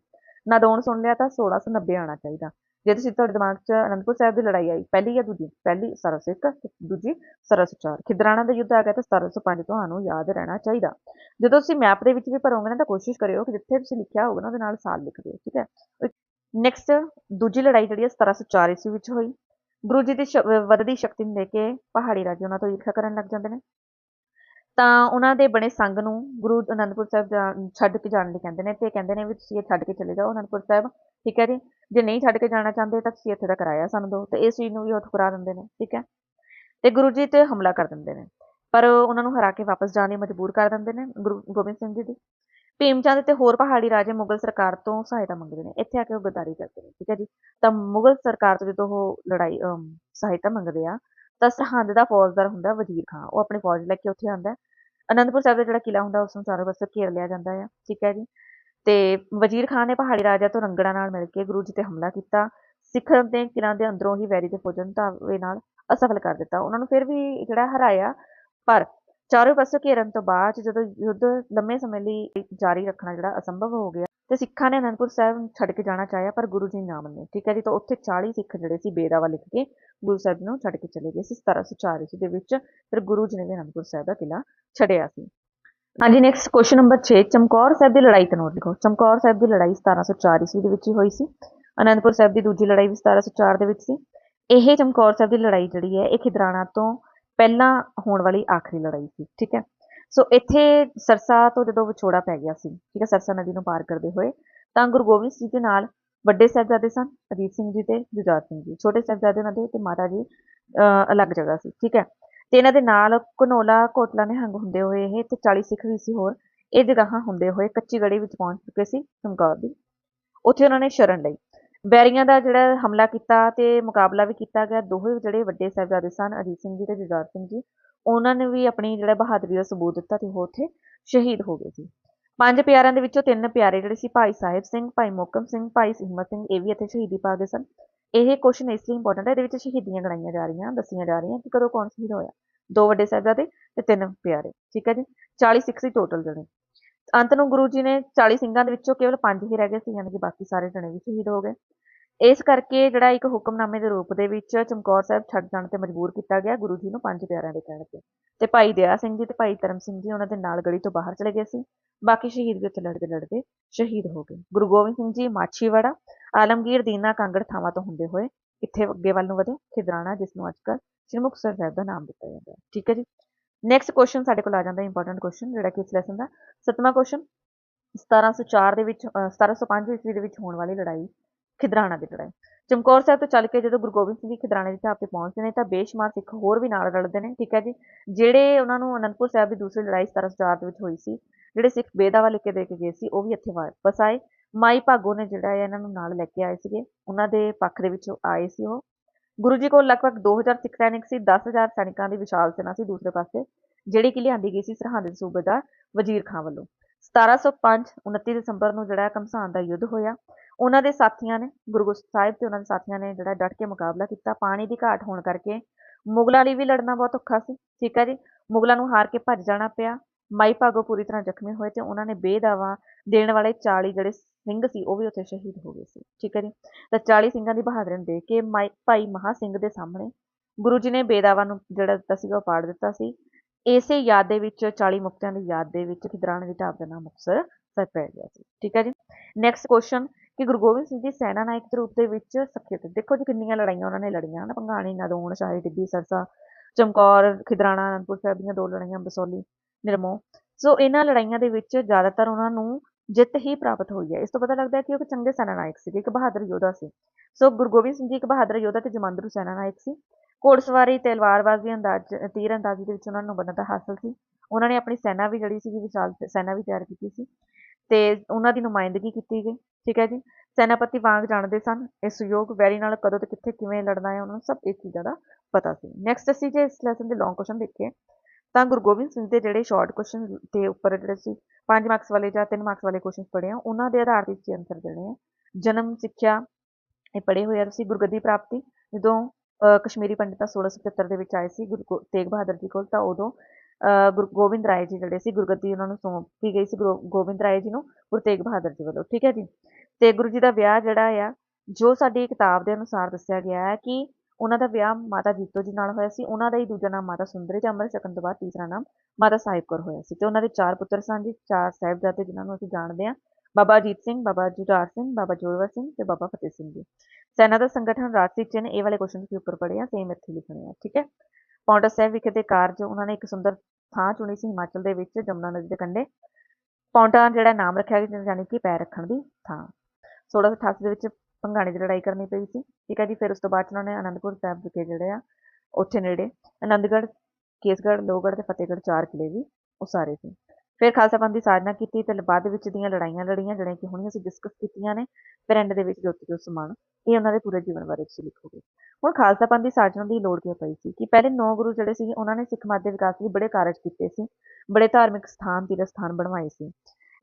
ਨਾਦੌਣ ਸੁਣ ਲਿਆ ਤਾਂ 1690 ਆਉਣਾ ਚਾਹੀਦਾ। ਜੇ ਤੁਸੀਂ ਤੁਹਾਡੇ ਦਿਮਾਗ 'ਚ ਅਨੰਦਪੁਰ ਸਾਹਿਬ ਦੀ ਲੜਾਈ ਆਈ, ਪਹਿਲੀ ਜਾਂ ਦੂਜੀ? ਪਹਿਲੀ 1701 ਦੂਜੀ 1704 ਖਿਦਰਾਣਾ ਦਾ ਯੁੱਧ ਆ ਗਿਆ ਤਾਂ 1705 ਤੁਹਾਨੂੰ ਯਾਦ ਰਹਿਣਾ ਚਾਹੀਦਾ। ਜਦੋਂ ਤੁਸੀਂ ਮੈਪ ਦੇ ਵਿੱਚ ਵੀ ਭਰੋਗੇ ਨਾ ਤਾਂ ਕੋਸ਼ਿਸ਼ ਕਰਿਓ ਕਿ ਜਿੱਥੇ ਤੁਸੀਂ ਲਿਖਿਆ ਹੋਊਗਾ ਨਾ ਉਹਦੇ ਨਾਲ ਸਾਲ ਲਿਖ ਦਿਓ, ਠੀਕ ਹੈ? ਨੈਕਸਟ ਦੂਜੀ ਲੜਾਈ ਜਿਹੜੀ ਹੈ 1704 ਈਸਵੀ ਵਿੱਚ ਹੋਈ। ਗੁਰੂ ਜੀ ਦੀ ਸ਼- ਵੱਧਦੀ ਸ਼ਕਤੀ ਨੂੰ ਲੈ ਕੇ ਪਹਾੜੀ ਰਾਜੇ ਉਹਨਾਂ ਤੋਂ ਈਰਖਾ ਕਰਨ ਲੱਗ ਜਾਂਦੇ ਨੇ। ਤਾਂ ਉਹਨਾਂ ਦੇ ਬਣੇ ਸੰਗ ਨੂੰ ਗੁਰੂ ਅਨੰਦਪੁਰ ਸਾਹਿਬ ਜਾਣ- ਛੱਡ ਕੇ ਜਾਣ ਲਈ ਕਹਿੰਦੇ ਨੇ, ਤੇ ਕਹਿੰਦੇ ਨੇ ਵੀ ਤੁਸੀਂ ਇਹ ਛੱਡ ਕੇ ਚਲੇ ਜਾਓ ਅਨੰਦਪੁਰ ਸਾਹਿਬ, ਠੀਕ ਹੈ ਜੀ? ਜੇ ਨਹੀਂ ਛੱਡ ਕੇ ਜਾਣਾ ਚਾਹੁੰਦੇ ਤਾਂ ਤੁਸੀਂ ਇੱਥੇ ਦਾ ਕਿਰਾਇਆ ਸਾਨੂੰ ਦਿਓ, ਤੇ ਇਸ ਚੀਜ਼ ਨੂੰ ਵੀ ਉਹ ਠੁਕਰਾ ਦਿੰਦੇ ਨੇ, ਠੀਕ ਹੈ? ਤੇ ਗੁਰੂ ਜੀ ਤੇ ਹਮਲਾ ਕਰ ਦਿੰਦੇ ਨੇ, ਪਰ ਉਹਨਾਂ ਨੂੰ ਹਰਾ ਕੇ ਵਾਪਸ ਜਾਣ ਲਈ ਮਜਬੂਰ ਕਰ ਦਿੰਦੇ ਨੇ ਗੁਰੂ ਗੋਬਿੰਦ ਸਿੰਘ ਜੀ ਦੀ। ਭੀਮ ਚੰਦ ਤੇ ਹੋਰ ਪਹਾੜੀ ਰਾਜੇ ਮੁਗਲ ਸਰਕਾਰ ਤੋਂ ਸਹਾਇਤਾ ਮੰਗਦੇ ਨੇ, ਇੱਥੇ ਆ ਕੇ ਉਹ ਗਦਾਰੀ ਕਰਦੇ ਨੇ, ਠੀਕ ਹੈ ਜੀ? ਤਾਂ ਮੁਗਲ ਸਰਕਾਰ ਤੋਂ ਜਦੋਂ ਉਹ ਲੜਾਈ ਸਹਾਇਤਾ ਮੰਗਦੇ ਆ, ਤਾਂ ਸਰਹੰਦ ਦਾ ਫੌਜਦਾਰ ਹੁੰਦਾ ਵਜ਼ੀਰ ਖਾਂ, ਉਹ ਆਪਣੀ ਫੌਜ ਲੈ ਕੇ ਉੱਥੇ ਆਉਂਦਾ ਅਨੰਦਪੁਰ ਸਾਹਿਬ ਦਾ ਜਿਹੜਾ ਕਿਲਾ ਹੁੰਦਾ, ਉਸ ਨੂੰ ਚਾਰੋਂ ਪਾਸੇ ਘੇਰ ਲਿਆ ਜਾਂਦਾ ਆ। ਠੀਕ ਹੈ ਜੀ? ਤੇ ਵਜ਼ੀਰ ਖਾਨ ਨੇ ਪਹਾੜੀ ਰਾਜਾ ਤੋਂ ਰੰਗੜਾ ਨਾਲ ਮਿਲ ਕੇ ਗੁਰੂ ਜੀ ਤੇ ਹਮਲਾ ਕੀਤਾ। ਸਿੱਖ ਦੇ ਕਿਲਾਂ ਦੇ ਅੰਦਰੋਂ ਹੀ ਵੈਰੀ ਦੇ ਫੌਜਨ ਧਾਵੇ ਨਾਲ ਅਸਫਲ ਕਰ ਦਿੱਤਾ। ਉਹਨਾਂ ਨੂੰ ਫਿਰ ਵੀ ਜਿਹੜਾ ਹਰਾਇਆ। ਪਰ ਚਾਰੇ ਪਾਸੇ ਘੇਰਨ ਤੋਂ ਬਾਅਦ ਜਦੋਂ ਯੁੱਧ ਲੰਮੇ ਸਮੇਂ ਲਈ ਜਾਰੀ ਰੱਖਣਾ ਜਿਹੜਾ ਅਸੰਭਵ ਹੋ ਗਿਆ ਤੇ ਸਿੱਖਾਂ ਨੇ ਅਨੰਦਪੁਰ ਸਾਹਿਬ ਛੱਡ ਕੇ ਜਾਣਾ ਚਾਹਿਆ, ਪਰ ਗੁਰੂ ਜੀ ਨਾ ਮੰਨੇ ਠੀਕ ਹੈ ਜੀ, ਤਾਂ ਉੱਥੇ 40 ਸਿੱਖ ਜਿਹੜੇ ਸੀ ਬੇਦਾਵਾ ਲਿਖ ਕੇ ਗੁਰੂ ਸਾਹਿਬ ਨੂੰ ਛੱਡ ਕੇ ਚਲੇ ਗਏ ਸੀ 1704 ਈਸਵੀ ਦੇ ਵਿੱਚ। ਫਿਰ ਗੁਰੂ ਜੀ ਨੇ ਵੀ ਅਨੰਦਪੁਰ ਸਾਹਿਬ ਦਾ ਕਿਲਾ ਛੱਡਿਆ ਸੀ। ਹਾਂਜੀ next question number 6 Chamkaur Sahib ਦੀ ਲੜਾਈ ਤੇ ਲਿਖੋ। ਚਮਕੌਰ ਸਾਹਿਬ ਦੀ ਲੜਾਈ 1704 ਈਸਵੀ ਦੇ ਵਿੱਚ ਹੀ ਹੋਈ ਸੀ। ਅਨੰਦਪੁਰ ਸਾਹਿਬ ਦੀ ਦੂਜੀ ਲੜਾਈ ਵੀ 1704 ਦੇ ਵਿੱਚ ਸੀ। ਇਹ ਚਮਕੌਰ ਸਾਹਿਬ ਦੀ ਲੜਾਈ ਜਿਹੜੀ ਹੈ, ਇਹ ਖਿਦਰਾਣਾ ਤੋਂ ਪਹਿਲਾਂ ਹੋਣ ਵਾਲੀ ਆਖਰੀ ਲੜਾਈ ਸੀ। ਠੀਕ ਹੈ। ਸੋ ਇੱਥੇ ਸਰਸਾ ਤੋਂ ਜਦੋਂ ਵਿਛੋੜਾ ਪੈ ਗਿਆ ਸੀ, ਠੀਕ ਹੈ, ਸਰਸਾ ਨਦੀ ਨੂੰ ਪਾਰ ਕਰਦੇ ਹੋਏ, ਤਾਂ ਗੁਰੂ ਗੋਬਿੰਦ ਸਿੰਘ ਜੀ ਦੇ ਨਾਲ ਵੱਡੇ ਸਾਹਿਬਜ਼ਾਦੇ ਸਨ, ਅਜੀਤ ਸਿੰਘ ਜੀ ਤੇ ਜੁਝਾਰ ਸਿੰਘ ਜੀ। ਛੋਟੇ ਸਾਹਿਬਜ਼ਾਦੇ ਉਹਨਾਂ ਦੇ ਤੇ ਮਾਤਾ ਜੀ, ਅਹ, ਅਲੱਗ ਜਗ੍ਹਾ ਸੀ, ਠੀਕ ਹੈ। ਤੇ ਇਹਨਾਂ ਦੇ ਨਾਲ ਘਨੋਲਾ ਕੋਟਲਾ ਨਿਹੰਗ ਹੁੰਦੇ ਹੋਏ ਇਹ ਤੇ 40 ਸਿੱਖ ਵੀ ਸੀ ਹੋਰ, ਇਹ ਜਗ੍ਹਾ ਹੁੰਦੇ ਹੋਏ ਕੱਚੀ ਗੜੀ ਵਿੱਚ ਪਹੁੰਚ ਚੁੱਕੇ ਸੀ ਚਮਕੌਰ ਦੀ। ਉੱਥੇ ਉਹਨਾਂ ਨੇ ਸ਼ਰਨ ਲਈ। ਬੈਰੀਆਂ ਦਾ ਜਿਹੜਾ ਹਮਲਾ ਕੀਤਾ ਤੇ ਮੁਕਾਬਲਾ ਵੀ ਕੀਤਾ ਗਿਆ, ਦੋਹੇ ਜਿਹੜੇ ਵੱਡੇ ਸਾਹਿਬਜ਼ਾਦੇ ਸਨ, ਅਜੀਤ ਸਿੰਘ ਜੀ ਤੇ ਜੁਝਾਰ ਸਿੰਘ ਜੀ ਉਹਨਾਂ ਨੇ ਵੀ ਆਪਣੀ ਜਿਹੜਾ ਬਹਾਦਰੀ ਦਾ ਸਬੂਤ ਦਿੱਤਾ ਤੇ ਉਹ ਉੱਥੇ ਸ਼ਹੀਦ ਹੋ ਗਏ ਸੀ। ਪੰਜ ਪਿਆਰਿਆਂ ਦੇ ਵਿੱਚੋਂ ਤਿੰਨ ਪਿਆਰੇ ਜਿਹੜੇ ਸੀ ਭਾਈ ਸਾਹਿਬ ਸਿੰਘ, ਭਾਈ ਮੋਕਮ ਸਿੰਘ, ਭਾਈ ਹਿੰਮਤ ਸਿੰਘ, ਇਹ ਵੀ ਇੱਥੇ ਸ਼ਹੀਦੀ ਪਾ ਗਏ ਸਨ। ਇਹ ਕੁਐਸਚਨ ਇਸ ਲਈ ਇੰਪੋਰਟੈਂਟ ਹੈ ਇਹਦੇ ਵਿੱਚ ਸ਼ਹੀਦੀਆਂ ਗਣਾਈਆਂ ਜਾ ਰਹੀਆਂ, ਦੱਸੀਆਂ ਜਾ ਰਹੀਆਂ ਕਿ ਕਦੋਂ ਕੌਣ ਸ਼ਹੀਦ ਹੋਇਆ। ਦੋ ਵੱਡੇ ਸਾਹਿਬਜ਼ਾਦੇ ਤੇ ਤਿੰਨ ਪਿਆਰੇ, ਠੀਕ ਹੈ ਜੀ? 40 ਸਿੱਖ ਸੀ ਟੋਟਲ ਜਣੇ। ਅੰਤ ਨੂੰ ਗੁਰੂ ਜੀ ਨੇ 40 ਸਿੰਘਾਂ ਦੇ ਵਿੱਚੋਂ ਕੇਵਲ 5 ਹੀ ਰਹਿ ਗਏ ਸੀ, ਯਾਨੀ ਕਿ ਬਾਕੀ ਸਾਰੇ ਜਣੇ ਵੀ ਸ਼ਹੀਦ ਹੋ ਗਏ। ਇਸ ਕਰਕੇ ਜਿਹੜਾ ਇੱਕ ਹੁਕਮਨਾਮੇ ਦੇ ਰੂਪ ਦੇ ਵਿੱਚ ਚਮਕੌਰ ਸਾਹਿਬ ਛੱਡ ਜਾਣ ਤੇ ਮਜਬੂਰ ਕੀਤਾ ਗਿਆ, ਗੁਰੂ ਜੀ ਨੂੰ ਪੰਜ ਪਿਆਰਿਆਂ ਦੇ ਕਹਿਣ ਤੇ। ਤੇ ਭਾਈ ਦਇਆ ਸਿੰਘ ਜੀ ਤੇ ਭਾਈ ਧਰਮ ਸਿੰਘ ਜੀ ਉਹਨਾਂ ਦੇ ਨਾਲ ਗਲੀ ਤੋਂ ਬਾਹਰ ਚਲੇ ਗਏ ਸੀ। ਬਾਕੀ ਸ਼ਹੀਦ ਵੀ ਲੜਦੇ ਲੜਦੇ ਸ਼ਹੀਦ ਹੋ ਗਏ। ਗੁਰੂ ਗੋਬਿੰਦ ਸਿੰਘ ਜੀ, ਮਾਛੀਵਾੜਾ, ਆਲਮਗੀਰ, ਦੀਨਾ, ਕਾਂਗੜ ਥਾਵਾਂ ਤੋਂ ਹੁੰਦੇ ਹੋਏ ਇੱਥੇ ਅੱਗੇ ਵੱਲ ਨੂੰ ਵਧੇ। ਖਿਦਰਾਣਾ, ਜਿਸ ਨੂੰ ਅੱਜਕੱਲ ਸ਼੍ਰੀ ਮੁਕਤਸਰ ਸਾਹਿਬ ਦਾ ਨਾਮ ਦਿੱਤਾ ਜਾਂਦਾ ਹੈ। ਠੀਕ ਹੈ ਜੀ। ਨੈਕਸਟ ਕੁਐਸਚਨ ਸਾਡੇ ਕੋਲ ਆ ਜਾਂਦਾ ਇੰਪੋਰਟੈਂਟ ਕੁਐਸਚਨ ਜਿਹੜਾ ਕਿ ਇਸ ਲੈਸਨ ਦਾ। ਸੱਤਵਾਂ ਕੁਐਸਚਨ 1704 ਦੇ ਵਿੱਚ, ਅਹ 1705 ਈਸਵੀ ਦੇ ਵਿੱਚ ਹੋਣ ਵਾਲੀ ਲੜਾਈ ਖਿਦਰਾਣਾ ਦੀ ਲੜਾਈ। ਚਮਕੌਰ ਸਾਹਿਬ ਤੋਂ ਚੱਲ ਕੇ ਜਦੋਂ ਗੁਰੂ ਗੋਬਿੰਦ ਸਿੰਘ ਜੀ ਖਿਦਰਾਣੇ ਦੀ ਢਾਬ ਤੇ ਪਹੁੰਚਦੇ ਨੇ ਤਾਂ ਬੇਸ਼ੁਮਾਰ ਸਿੱਖ ਹੋਰ ਵੀ ਨਾਲ ਰਲਦੇ ਨੇ, ਠੀਕ ਹੈ ਜੀ? ਜਿਹੜੇ ਉਹਨਾਂ ਨੂੰ ਅਨੰਦਪੁਰ ਸਾਹਿਬ ਦੀ ਦੂਸਰੀ ਲੜਾਈ 1704 ਦੇ ਵਿੱਚ ਹੋਈ ਸੀ, ਜਿਹੜੇ ਸਿੱਖ ਬੇਦਾਵਾ ਲਿਖ ਕੇ ਦੇ ਕੇ ਗਏ ਸੀ, ਉਹ ਵੀ ਇੱਥੇ ਵਾਪਸ ਆਏ। ਮਾਈ ਭਾਗੋ ਨੇ ਜਿਹੜਾ ਹੈ ਇਹਨਾਂ ਨੂੰ ਨਾਲ ਲੈ ਕੇ ਆਏ ਸੀਗੇ, ਉਹਨਾਂ ਦੇ ਪੱਖ ਦੇ ਵਿੱਚੋਂ ਆਏ ਸੀ ਉਹ। ਗੁਰੂ ਜੀ ਕੋਲ ਲਗਭਗ 2000 ਸਿੱਖ ਸੈਨਿਕ ਸੀ 10000 ਸੈਨਿਕਾਂ ਦੀ ਵਿਸ਼ਾਲ ਸੈਨਾ ਸੀ ਦੂਸਰੇ ਪਾਸੇ, ਜਿਹੜੀ ਕਿ ਲਿਆਂਦੀ ਗਈ ਸੀ ਸਰਹੰਦ ਦੇ ਸੂਬੇਦਾਰ ਵਜ਼ੀਰ ਖਾਂ ਵੱਲੋਂ। 1705 29 ਦਸੰਬਰ ਨੂੰ ਜਿਹੜਾ ਘਮਸਾਨ ਦਾ ਯੁੱਧ ਹੋਇਆ। ਉਹਨਾਂ ਦੇ ਸਾਥੀਆਂ ਨੇ, ਗੁਰੂ ਗੋਬਿੰਦ ਸਾਹਿਬ ਤੇ ਉਹਨਾਂ ਦੇ ਸਾਥੀਆਂ ਨੇ ਜਿਹੜਾ ਡਟ ਕੇ ਮੁਕਾਬਲਾ ਕੀਤਾ। ਪਾਣੀ ਦੀ ਘਾਟ ਹੋਣ ਕਰਕੇ ਮੁਗਲਾਂ ਲਈ ਵੀ ਲੜਨਾ ਬਹੁਤ ਔਖਾ ਸੀ, ਠੀਕ ਹੈ ਜੀ? ਮੁਗਲਾਂ ਨੂੰ ਹਾਰ ਕੇ ਭੱਜ ਜਾਣਾ ਪਿਆ। ਮਾਈ ਭਾਗੋ ਪੂਰੀ ਤਰ੍ਹਾਂ ਜ਼ਖਮੀ ਹੋਏ ਤੇ ਉਹਨਾਂ ਨੇ ਬੇਦਾਵਾ ਦੇਣ ਵਾਲੇ 40 ਜਿਹੜੇ ਸਿੰਘ ਸੀ, ਉਹ ਵੀ ਉੱਥੇ ਸ਼ਹੀਦ ਹੋ ਗਏ ਸੀ, ਠੀਕ ਹੈ ਜੀ? ਤਾਂ 40 ਸਿੰਘਾਂ ਦੀ ਬਹਾਦਰੀ ਨੂੰ ਦੇਖ ਕੇ ਮਾਈ, ਭਾਈ ਮਹਾ ਸਿੰਘ ਦੇ ਸਾਹਮਣੇ ਗੁਰੂ ਜੀ ਨੇ ਬੇਦਾਵਾ ਨੂੰ ਜਿਹੜਾ ਦਿੱਤਾ ਸੀਗਾ, ਉਹ ਪਾੜ ਦਿੱਤਾ ਸੀ। ਇਸੇ ਯਾਦ ਦੇ ਵਿੱਚ 40 ਮੁਕਤਿਆਂ ਦੀ ਯਾਦ ਦੇ ਵਿੱਚ ਖਿਦਰਾਣੇ ਦੀ ਢਾਬ ਦਾ ਨਾਮ ਮੁਕਤਸਰ ਸਾਹਿਬ ਪੈ ਗਿਆ ਸੀ। ਠੀਕ ਹੈ ਜੀ? ਨੈਕਸਟ ਕੁਐਸਚਨ ਕਿ ਗੁਰੂ ਗੋਬਿੰਦ ਸਿੰਘ ਜੀ ਸੈਨਾ ਨਾਇਕ ਦੇ ਰੂਪ ਦੇ ਵਿੱਚ ਸਖਿਅਤ ਦੇਖੋ ਜੀ ਕਿੰਨੀਆਂ ਲੜਾਈਆਂ ਉਹਨਾਂ ਨੇ ਲੜੀਆਂ, ਹਨ? ਭੰਗਾਣੀ, ਨਦੌਣ, ਸ਼ਾਹੀ, ਟਿੱਬੀ, ਸਰਸਾ, ਚਮਕੌਰ, ਖਿਦਰਾਣਾ, ਅਨੰਦਪੁਰ ਸਾਹਿਬ ਦੀਆਂ ਦੋ ਲੜਾਈਆਂ, ਬਸੋਲੀ ਨਿਰਮੋ ਸੋ ਇਹਨਾਂ ਲੜਾਈਆਂ ਦੇ ਵਿੱਚ ਜ਼ਿਆਦਾਤਰ ਉਹਨਾਂ ਨੂੰ ਜਿੱਤ ਹੀ ਪ੍ਰਾਪਤ ਹੋਈ ਹੈ। ਇਸ ਤੋਂ ਪਤਾ ਲੱਗਦਾ ਹੈ ਕਿ ਉਹ ਇੱਕ ਚੰਗੇ ਸੈਨਾ ਨਾਇਕ ਸੀ ਇੱਕ ਬਹਾਦਰ ਯੋਧਾ ਸੀ। ਸੋ ਗੁਰੂ ਗੋਬਿੰਦ ਸਿੰਘ ਜੀ ਇੱਕ ਬਹਾਦਰ ਯੋਧਾ ਤੇ ਜਮਾਂਦਰੂ ਸੈਨਾ ਨਾਇਕ ਸੀ। ਘੋੜਸਵਾਰੀ ਤਲਵਾਰਬਾਜ਼ੀ ਅੰਦਾਜ਼ ਤੀਰ ਅੰਦਾਜ਼ੀ ਦੇ ਵਿੱਚ ਉਹਨਾਂ ਨੂੰ ਬੰਨਤਾ ਹਾਸਲ ਸੀ। ਉਹਨਾਂ ਨੇ ਆਪਣੀ ਸੈਨਾ ਵੀ ਜਿਹੜੀ ਸੀਗੀ, ਵਿਸ਼ਾਲ ਸੈਨਾ ਵੀ ਤਿਆਰ ਕੀਤੀ ਸੀ। ਤੇ ਉਹਨਾਂ ਦੀ ਨੁਮਾਇੰਦਗੀ ਕੀਤੀ ਗਈ, ਠੀਕ ਹੈ ਜੀ? ਸੈਨਾਪਤੀ ਵਾਂਗ ਜਾਣਦੇ ਸਨ ਇਸ ਯੋਗ ਵੈਰੀ ਨਾਲ ਕਦੋਂ ਤੇ ਕਿੱਥੇ ਕਿਵੇਂ ਲੜਨਾ ਹੈ, ਉਹਨਾਂ ਨੂੰ ਸਭ ਇਹ ਚੀਜ਼ਾਂ ਦਾ ਪਤਾ ਸੀ। ਨੈਕਸਟ ਅਸੀਂ ਜੇ ਇਸ ਲੈਸਨ ਦੇ ਲੌਂਗ ਕੁਐਸਚਨ ਦੇਖੀਏ, ਤਾਂ ਗੁਰੂ ਗੋਬਿੰਦ ਸਿੰਘ ਦੇ ਜਿਹੜੇ ਸ਼ਾਰਟ ਕੁਐਸਚਨ ਦੇ ਉੱਪਰ ਜਿਹੜੇ ਸੀ 5 ਮਾਰਕਸ ਵਾਲੇ ਜਾਂ 3 ਮਾਰਕਸ ਵਾਲੇ ਕੁਐਸਚਨ ਪੜ੍ਹੇ ਆ, ਉਹਨਾਂ ਦੇ ਆਧਾਰ ਤੇ ਤੁਸੀਂ ਆਨਸਰ ਦੇਣੇ ਆ। ਜਨਮ, ਸਿੱਖਿਆ, ਇਹ ਪੜ੍ਹੇ ਹੋਏ ਆ ਤੁਸੀਂ, ਗੁਰਗੱਦੀ ਪ੍ਰਾਪਤੀ, ਜਦੋਂ ਕਸ਼ਮੀਰੀ ਪੰਡਿਤਾਂ 1675 ਦੇ ਵਿੱਚ ਆਏ ਸੀ, ਗੁਰੂ ਗੋ- ਤੇਗ ਬਹਾਦਰ ਜੀ ਕੋਲ ਤਾਂ ਉਦੋਂ ਗੁਰੂ ਗੋਬਿੰਦ ਰਾਏ ਜੀ ਜਿਹੜੇ ਸੀ, ਗੁਰਗੱਦੀ ਉਹਨਾਂ ਨੂੰ ਸੌਂਪੀ ਗਈ ਸੀ, ਗੁਰੂ ਗੋਬਿੰਦ ਰਾਏ ਜੀ ਨੂੰ, ਗੁਰੂ ਤੇਗ ਬਹਾਦਰ ਜੀ ਵੱਲੋਂ, ਠੀਕ ਹੈ ਜੀ? ਤੇ ਗੁਰੂ ਜੀ ਦਾ ਵਿਆਹ ਜਿਹੜਾ ਆ, ਜੋ ਸਾਡੀ ਕਿਤਾਬ ਦੇ ਅਨੁਸਾਰ ਦੱਸਿਆ ਗਿਆ ਹੈ ਕਿ ਉਹਨਾਂ ਦਾ ਵਿਆਹ ਮਾਤਾ ਜੀਤੋ ਜੀ ਨਾਲ ਹੋਇਆ ਸੀ, ਉਹਨਾਂ ਦਾ ਹੀ ਦੂਜਾ ਨਾਮ ਮਾਤਾ ਸੁੰਦਰੀ ਤੇ ਅੰਮ੍ਰਿਤ ਛਕਣ ਤੋਂ ਬਾਅਦ ਤੀਸਰਾ ਨਾਮ ਮਾਤਾ ਸਾਹਿਬ ਕੌਰ ਹੋਇਆ ਸੀ ਤੇ ਉਹਨਾਂ ਦੇ ਚਾਰ ਪੁੱਤਰ ਸਨ ਜੀ, ਚਾਰ ਸਾਹਿਬਜ਼ਾਦੇ ਜਿਨ੍ਹਾਂ ਨੂੰ ਅਸੀਂ ਜਾਣਦੇ ਹਾਂ, ਬਾਬਾ ਅਜੀਤ ਸਿੰਘ, ਬਾਬਾ ਜੁਝਾਰ ਸਿੰਘ, ਬਾਬਾ ਜ਼ੋਰਵਰ ਸਿੰਘ ਤੇ ਬਾਬਾ ਫਤਿਹ ਸਿੰਘ ਜੀ। ਸੈਨਾ ਦਾ ਸੰਗਠਨ ਰਾਜਸੀ ਚਿੰਨ ਇਹ ਵਾਲੇ ਕੁਐਸਚਨ ਦੇ ਉੱਪਰ ਪੜ੍ਹੇ ਆ ਸੇਮ ਇੱਥੇ ਲਿਖਣੇ ਆ, ਠੀਕ ਹੈ? ਪੌਂਟਾ ਸਾਹਿਬ ਵਿਖੇ ਦੇ ਕਾਰਜ, ਉਹਨਾਂ ਨੇ ਇੱਕ ਸੁੰਦਰ ਥਾਂ ਚੁਣੀ ਸੀ ਹਿਮਾਚਲ ਦੇ ਵਿੱਚ, ਜਮਨਾ ਨਦੀ ਦੇ ਕੰਢੇ। ਪੌਂਟਾ ਜਿਹੜਾ ਨਾਮ ਰੱਖਿਆ ਗਿਆ ਯਾਨੀ ਕਿ ਪੈਰ ਰੱਖਣ ਦੀ ਥਾਂ। 1688 ਦੇ ਵਿੱਚ ਭੰਗਾਣੇ ਦੀ ਲੜਾਈ ਕਰਨੀ ਪਈ ਸੀ, ਠੀਕ ਹੈ ਜੀ, ਫਿਰ ਉਸ ਤੋਂ ਬਾਅਦ ਉਹਨਾਂ ਨੇ ਅਨੰਦਪੁਰ ਸਾਹਿਬ ਵਿਖੇ ਜਿਹੜੇ ਆ, ਉੱਥੇ ਨੇੜੇ ਆਨੰਦਗੜ੍ਹ ਕੇਸਗੜ੍ਹ, ਲੋਹਗੜ੍ਹ ਤੇ ਫਤਿਹਗੜ੍ਹ ਚਾਰ ਕਿਲੇ ਵੀ ਉਸਾਰੇ ਸੀ। ਫਿਰ ਖਾਲਸਾ ਪੰਥ ਦੀ ਸਾਜਨਾ ਕੀਤੀ ਤੇ ਬਾਅਦ ਵਿੱਚ ਦੀਆਂ ਲੜਾਈਆਂ ਲੜੀਆਂ ਜਿਹੜੀਆਂ ਕਿ ਹੁਣੇ ਅਸੀਂ ਡਿਸਕਸ ਕੀਤੀਆਂ ਨੇ, ਫਿਰ ਐਂਡ ਦੇ ਵਿੱਚ ਜੋਤੀ ਜੋ ਸਮਾਨ, ਇਹ ਉਹਨਾਂ ਦੇ ਪੂਰੇ ਜੀਵਨ ਬਾਰੇ ਤੁਸੀਂ ਲਿਖੋਗੇ। ਹੁਣ ਖਾਲਸਾ ਪੰਥ ਦੀ ਸਾਜਨਾ ਦੀ ਲੋੜ ਕਿਉਂ ਪਈ ਸੀ? ਕਿ ਪਹਿਲੇ ਨੌ ਗੁਰੂ ਜਿਹੜੇ ਸੀ, ਉਹਨਾਂ ਨੇ ਸਿੱਖ ਮਤ ਦੇ ਵਿਕਾਸ ਲਈ ਬੜੇ ਕਾਰਜ ਕੀਤੇ ਸੀ, ਬੜੇ ਧਾਰਮਿਕ ਸਥਾਨ, ਤੀਰਥ ਸਥਾਨ ਬਣਵਾਏ ਸੀ।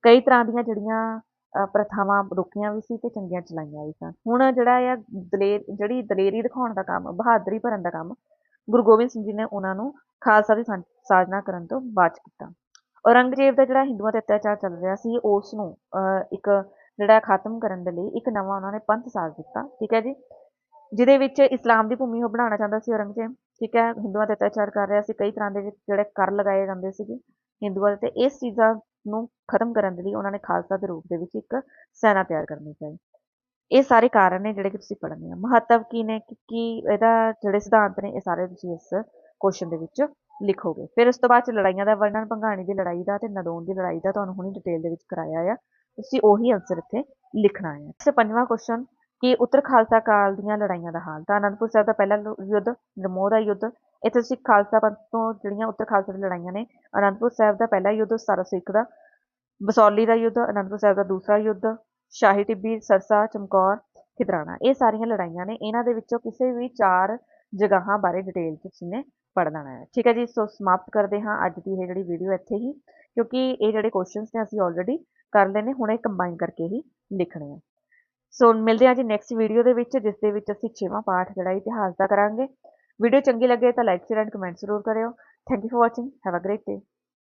ਕਈ ਤਰ੍ਹਾਂ ਦੀਆਂ ਜਿਹੜੀਆਂ ਪ੍ਰਥਾਵਾਂ ਰੋਕੀਆਂ ਵੀ ਸੀ ਤੇ ਚੰਗੀਆਂ ਚਲਾਈਆਂ ਵੀ ਸਨ। ਹੁਣ ਜਿਹੜਾ ਆ, ਦਲੇਰ, ਜਿਹੜੀ ਦਲੇਰੀ ਦਿਖਾਉਣ ਦਾ ਕੰਮ, ਬਹਾਦਰੀ ਭਰਨ ਦਾ ਕੰਮ, ਗੁਰੂ ਗੋਬਿੰਦ ਸਿੰਘ ਜੀ ਨੇ ਉਹਨਾਂ ਨੂੰ ਖਾਲਸਾ ਦੀ ਸਾਜਨਾ ਕਰਨ ਤੋਂ ਬਾਅਦ ਕੀਤਾ। ਔਰੰਗਜ਼ੇਬ ਦਾ ਜਿਹੜਾ ਹਿੰਦੂਆਂ ਤੇ ਅਤਿਆਚਾਰ ਚੱਲ ਰਿਹਾ ਸੀ ਉਸ ਨੂੰ ਅਹ, ਇੱਕ ਜਿਹੜਾ ਖਤਮ ਕਰਨ ਦੇ ਲਈ ਇੱਕ ਨਵਾਂ ਉਹਨਾਂ ਨੇ ਪੰਥ ਸਾਜ ਦਿੱਤਾ ਠੀਕ ਹੈ ਜੀ? ਜਿਹਦੇ ਵਿੱਚ ਇਸਲਾਮ ਦੀ ਭੂਮੀ ਉਹ ਬਣਾਉਣਾ ਚਾਹੁੰਦਾ ਸੀ ਔਰੰਗਜ਼ੇਬ ਠੀਕ ਹੈ? ਹਿੰਦੂਆਂ ਤੇ ਅਤਿਆਚਾਰ ਕਰ ਰਿਹਾ ਸੀ ਕਈ ਤਰ੍ਹਾਂ ਦੇ ਜਿਹੜੇ ਕਰ ਲਗਾਏ ਜਾਂਦੇ ਸੀਗੇ ਹਿੰਦੂਆਂ ਦੇ ਤੇ ਇਸ ਚੀਜ਼ਾਂ ਨੂੰ ਖਤਮ ਕਰਨ ਦੇ ਲਈ ਉਹਨਾਂ ਨੇ ਖਾਲਸਾ ਦੇ ਰੂਪ ਦੇ ਵਿੱਚ ਇੱਕ ਸੈਨਾ ਤਿਆਰ ਕਰਨੀ ਚਾਹੀ ਇਹ ਸਾਰੇ ਕਾਰਨ ਨੇ ਜਿਹੜੇ ਕਿ ਤੁਸੀਂ ਪੜ੍ਹਨੇ ਆ। ਮਹੱਤਵ ਕੀ ਨੇ? ਕਿ ਕੀ ਇਹਦਾ ਜਿਹੜੇ ਸਿਧਾਂਤ ਨੇ ਇਹ ਸਾਰੇ ਤੁਸੀਂ ਇਸ ਕੁਐਸਚਨ ਦੇ ਵਿੱਚ ਲਿਖੋਗੇ। ਫਿਰ ਉਸ ਤੋਂ ਬਾਅਦ ਚ ਲੜਾਈਆਂ ਦਾ ਵਰਣਨ, ਭੰਗਾਣੀ ਦੀ ਲੜਾਈ ਦਾ ਤੇ ਨਦੌਣ ਦੀ ਲੜਾਈ ਦਾ ਤੁਹਾਨੂੰ ਹੁਣੀ ਡਿਟੇਲ ਦੇ ਵਿੱਚ ਕਰਾਇਆ ਆ। ਤੁਸੀਂ ਉਹੀ ਆਨਸਰ ਇੱਥੇ ਲਿਖਣਾ ਹੈ ਤੇ ਪੰਜਵਾਂ ਕੁਐਸਚਨ ਕਿ ਉੱਤਰ ਖਾਲਸਾ ਕਾਲ ਦੀਆਂ ਲੜਾਈਆਂ ਦਾ ਹਾਲ। ਤਾਂ ਅਨੰਦਪੁਰ ਸਾਹਿਬ ਦਾ ਪਹਿਲਾ ਯੁੱਧ, ਨਰਮੋਹ ਦਾ ਯੁੱਧ। ਇੱਥੇ ਤੁਸੀਂ ਖਾਲਸਾ ਪੰਥ ਤੋਂ ਜਿਹੜੀਆਂ ਉੱਤਰ ਖਾਲਸਾ ਦੀਆਂ ਲੜਾਈਆਂ ਨੇ, ਅਨੰਦਪੁਰ ਸਾਹਿਬ ਦਾ ਪਹਿਲਾ ਯੁੱਧ 1701 ਦਾ। ਬਸੌਲੀ ਦਾ ਯੁੱਧ, ਅਨੰਦਪੁਰ ਸਾਹਿਬ ਦਾ ਦੂਸਰਾ ਯੁੱਧ। ਸ਼ਾਹੀ ਟਿੱਬੀ, ਸਰਸਾ, ਚਮਕੌਰ, ਖਿਦਰਾਣਾ। ਇਹ ਸਾਰੀਆਂ ਲੜਾਈਆਂ ਨੇ। ਇਹਨਾਂ ਦੇ ਵਿੱਚੋਂ ਕਿਸੇ ਵੀ ਚਾਰ ਜਗ੍ਹਾਵਾਂ ਬਾਰੇ ਡਿਟੇਲ ਤੁਸੀਂ ਨੇ ਪੜ੍ਹ ਲੈਣਾ ਹੈ। ਠੀਕ ਹੈ ਜੀ, ਸੋ ਸਮਾਪਤ ਕਰਦੇ ਹਾਂ ਅੱਜ ਦੀ ਇਹ ਜਿਹੜੀ ਵੀਡੀਓ ਇੱਥੇ ਹੀ, ਕਿਉਂਕਿ ਇਹ ਜਿਹੜੇ ਕੁਐਸਚਨਸ ਨੇ ਅਸੀਂ ਆਲਰੇਡੀ ਕਰ ਲਏ ਨੇ, ਹੁਣ ਇਹ ਕੰਬਾਈਨ ਕਰਕੇ ਹੀ ਲਿਖਣੇ ਆ। ਸੋ ਮਿਲਦੇ ਹਾਂ ਜੀ ਨੈਕਸਟ ਵੀਡੀਓ ਦੇ ਵਿੱਚ, ਜਿਸ ਦੇ ਵਿੱਚ ਅਸੀਂ ਛੇਵਾਂ ਪਾਠ ਜਿਹੜਾ ਇਤਿਹਾਸ ਦਾ ਕਰਾਂਗੇ। ਵੀਡੀਓ ਚੰਗੀ ਲੱਗੇ ਤਾਂ ਲਾਈਕ ਸ਼ੇਅਰ ਐਂਡ ਕਮੈਂਟ ਜ਼ਰੂਰ ਕਰਿਓ। Thank you for watching have a great day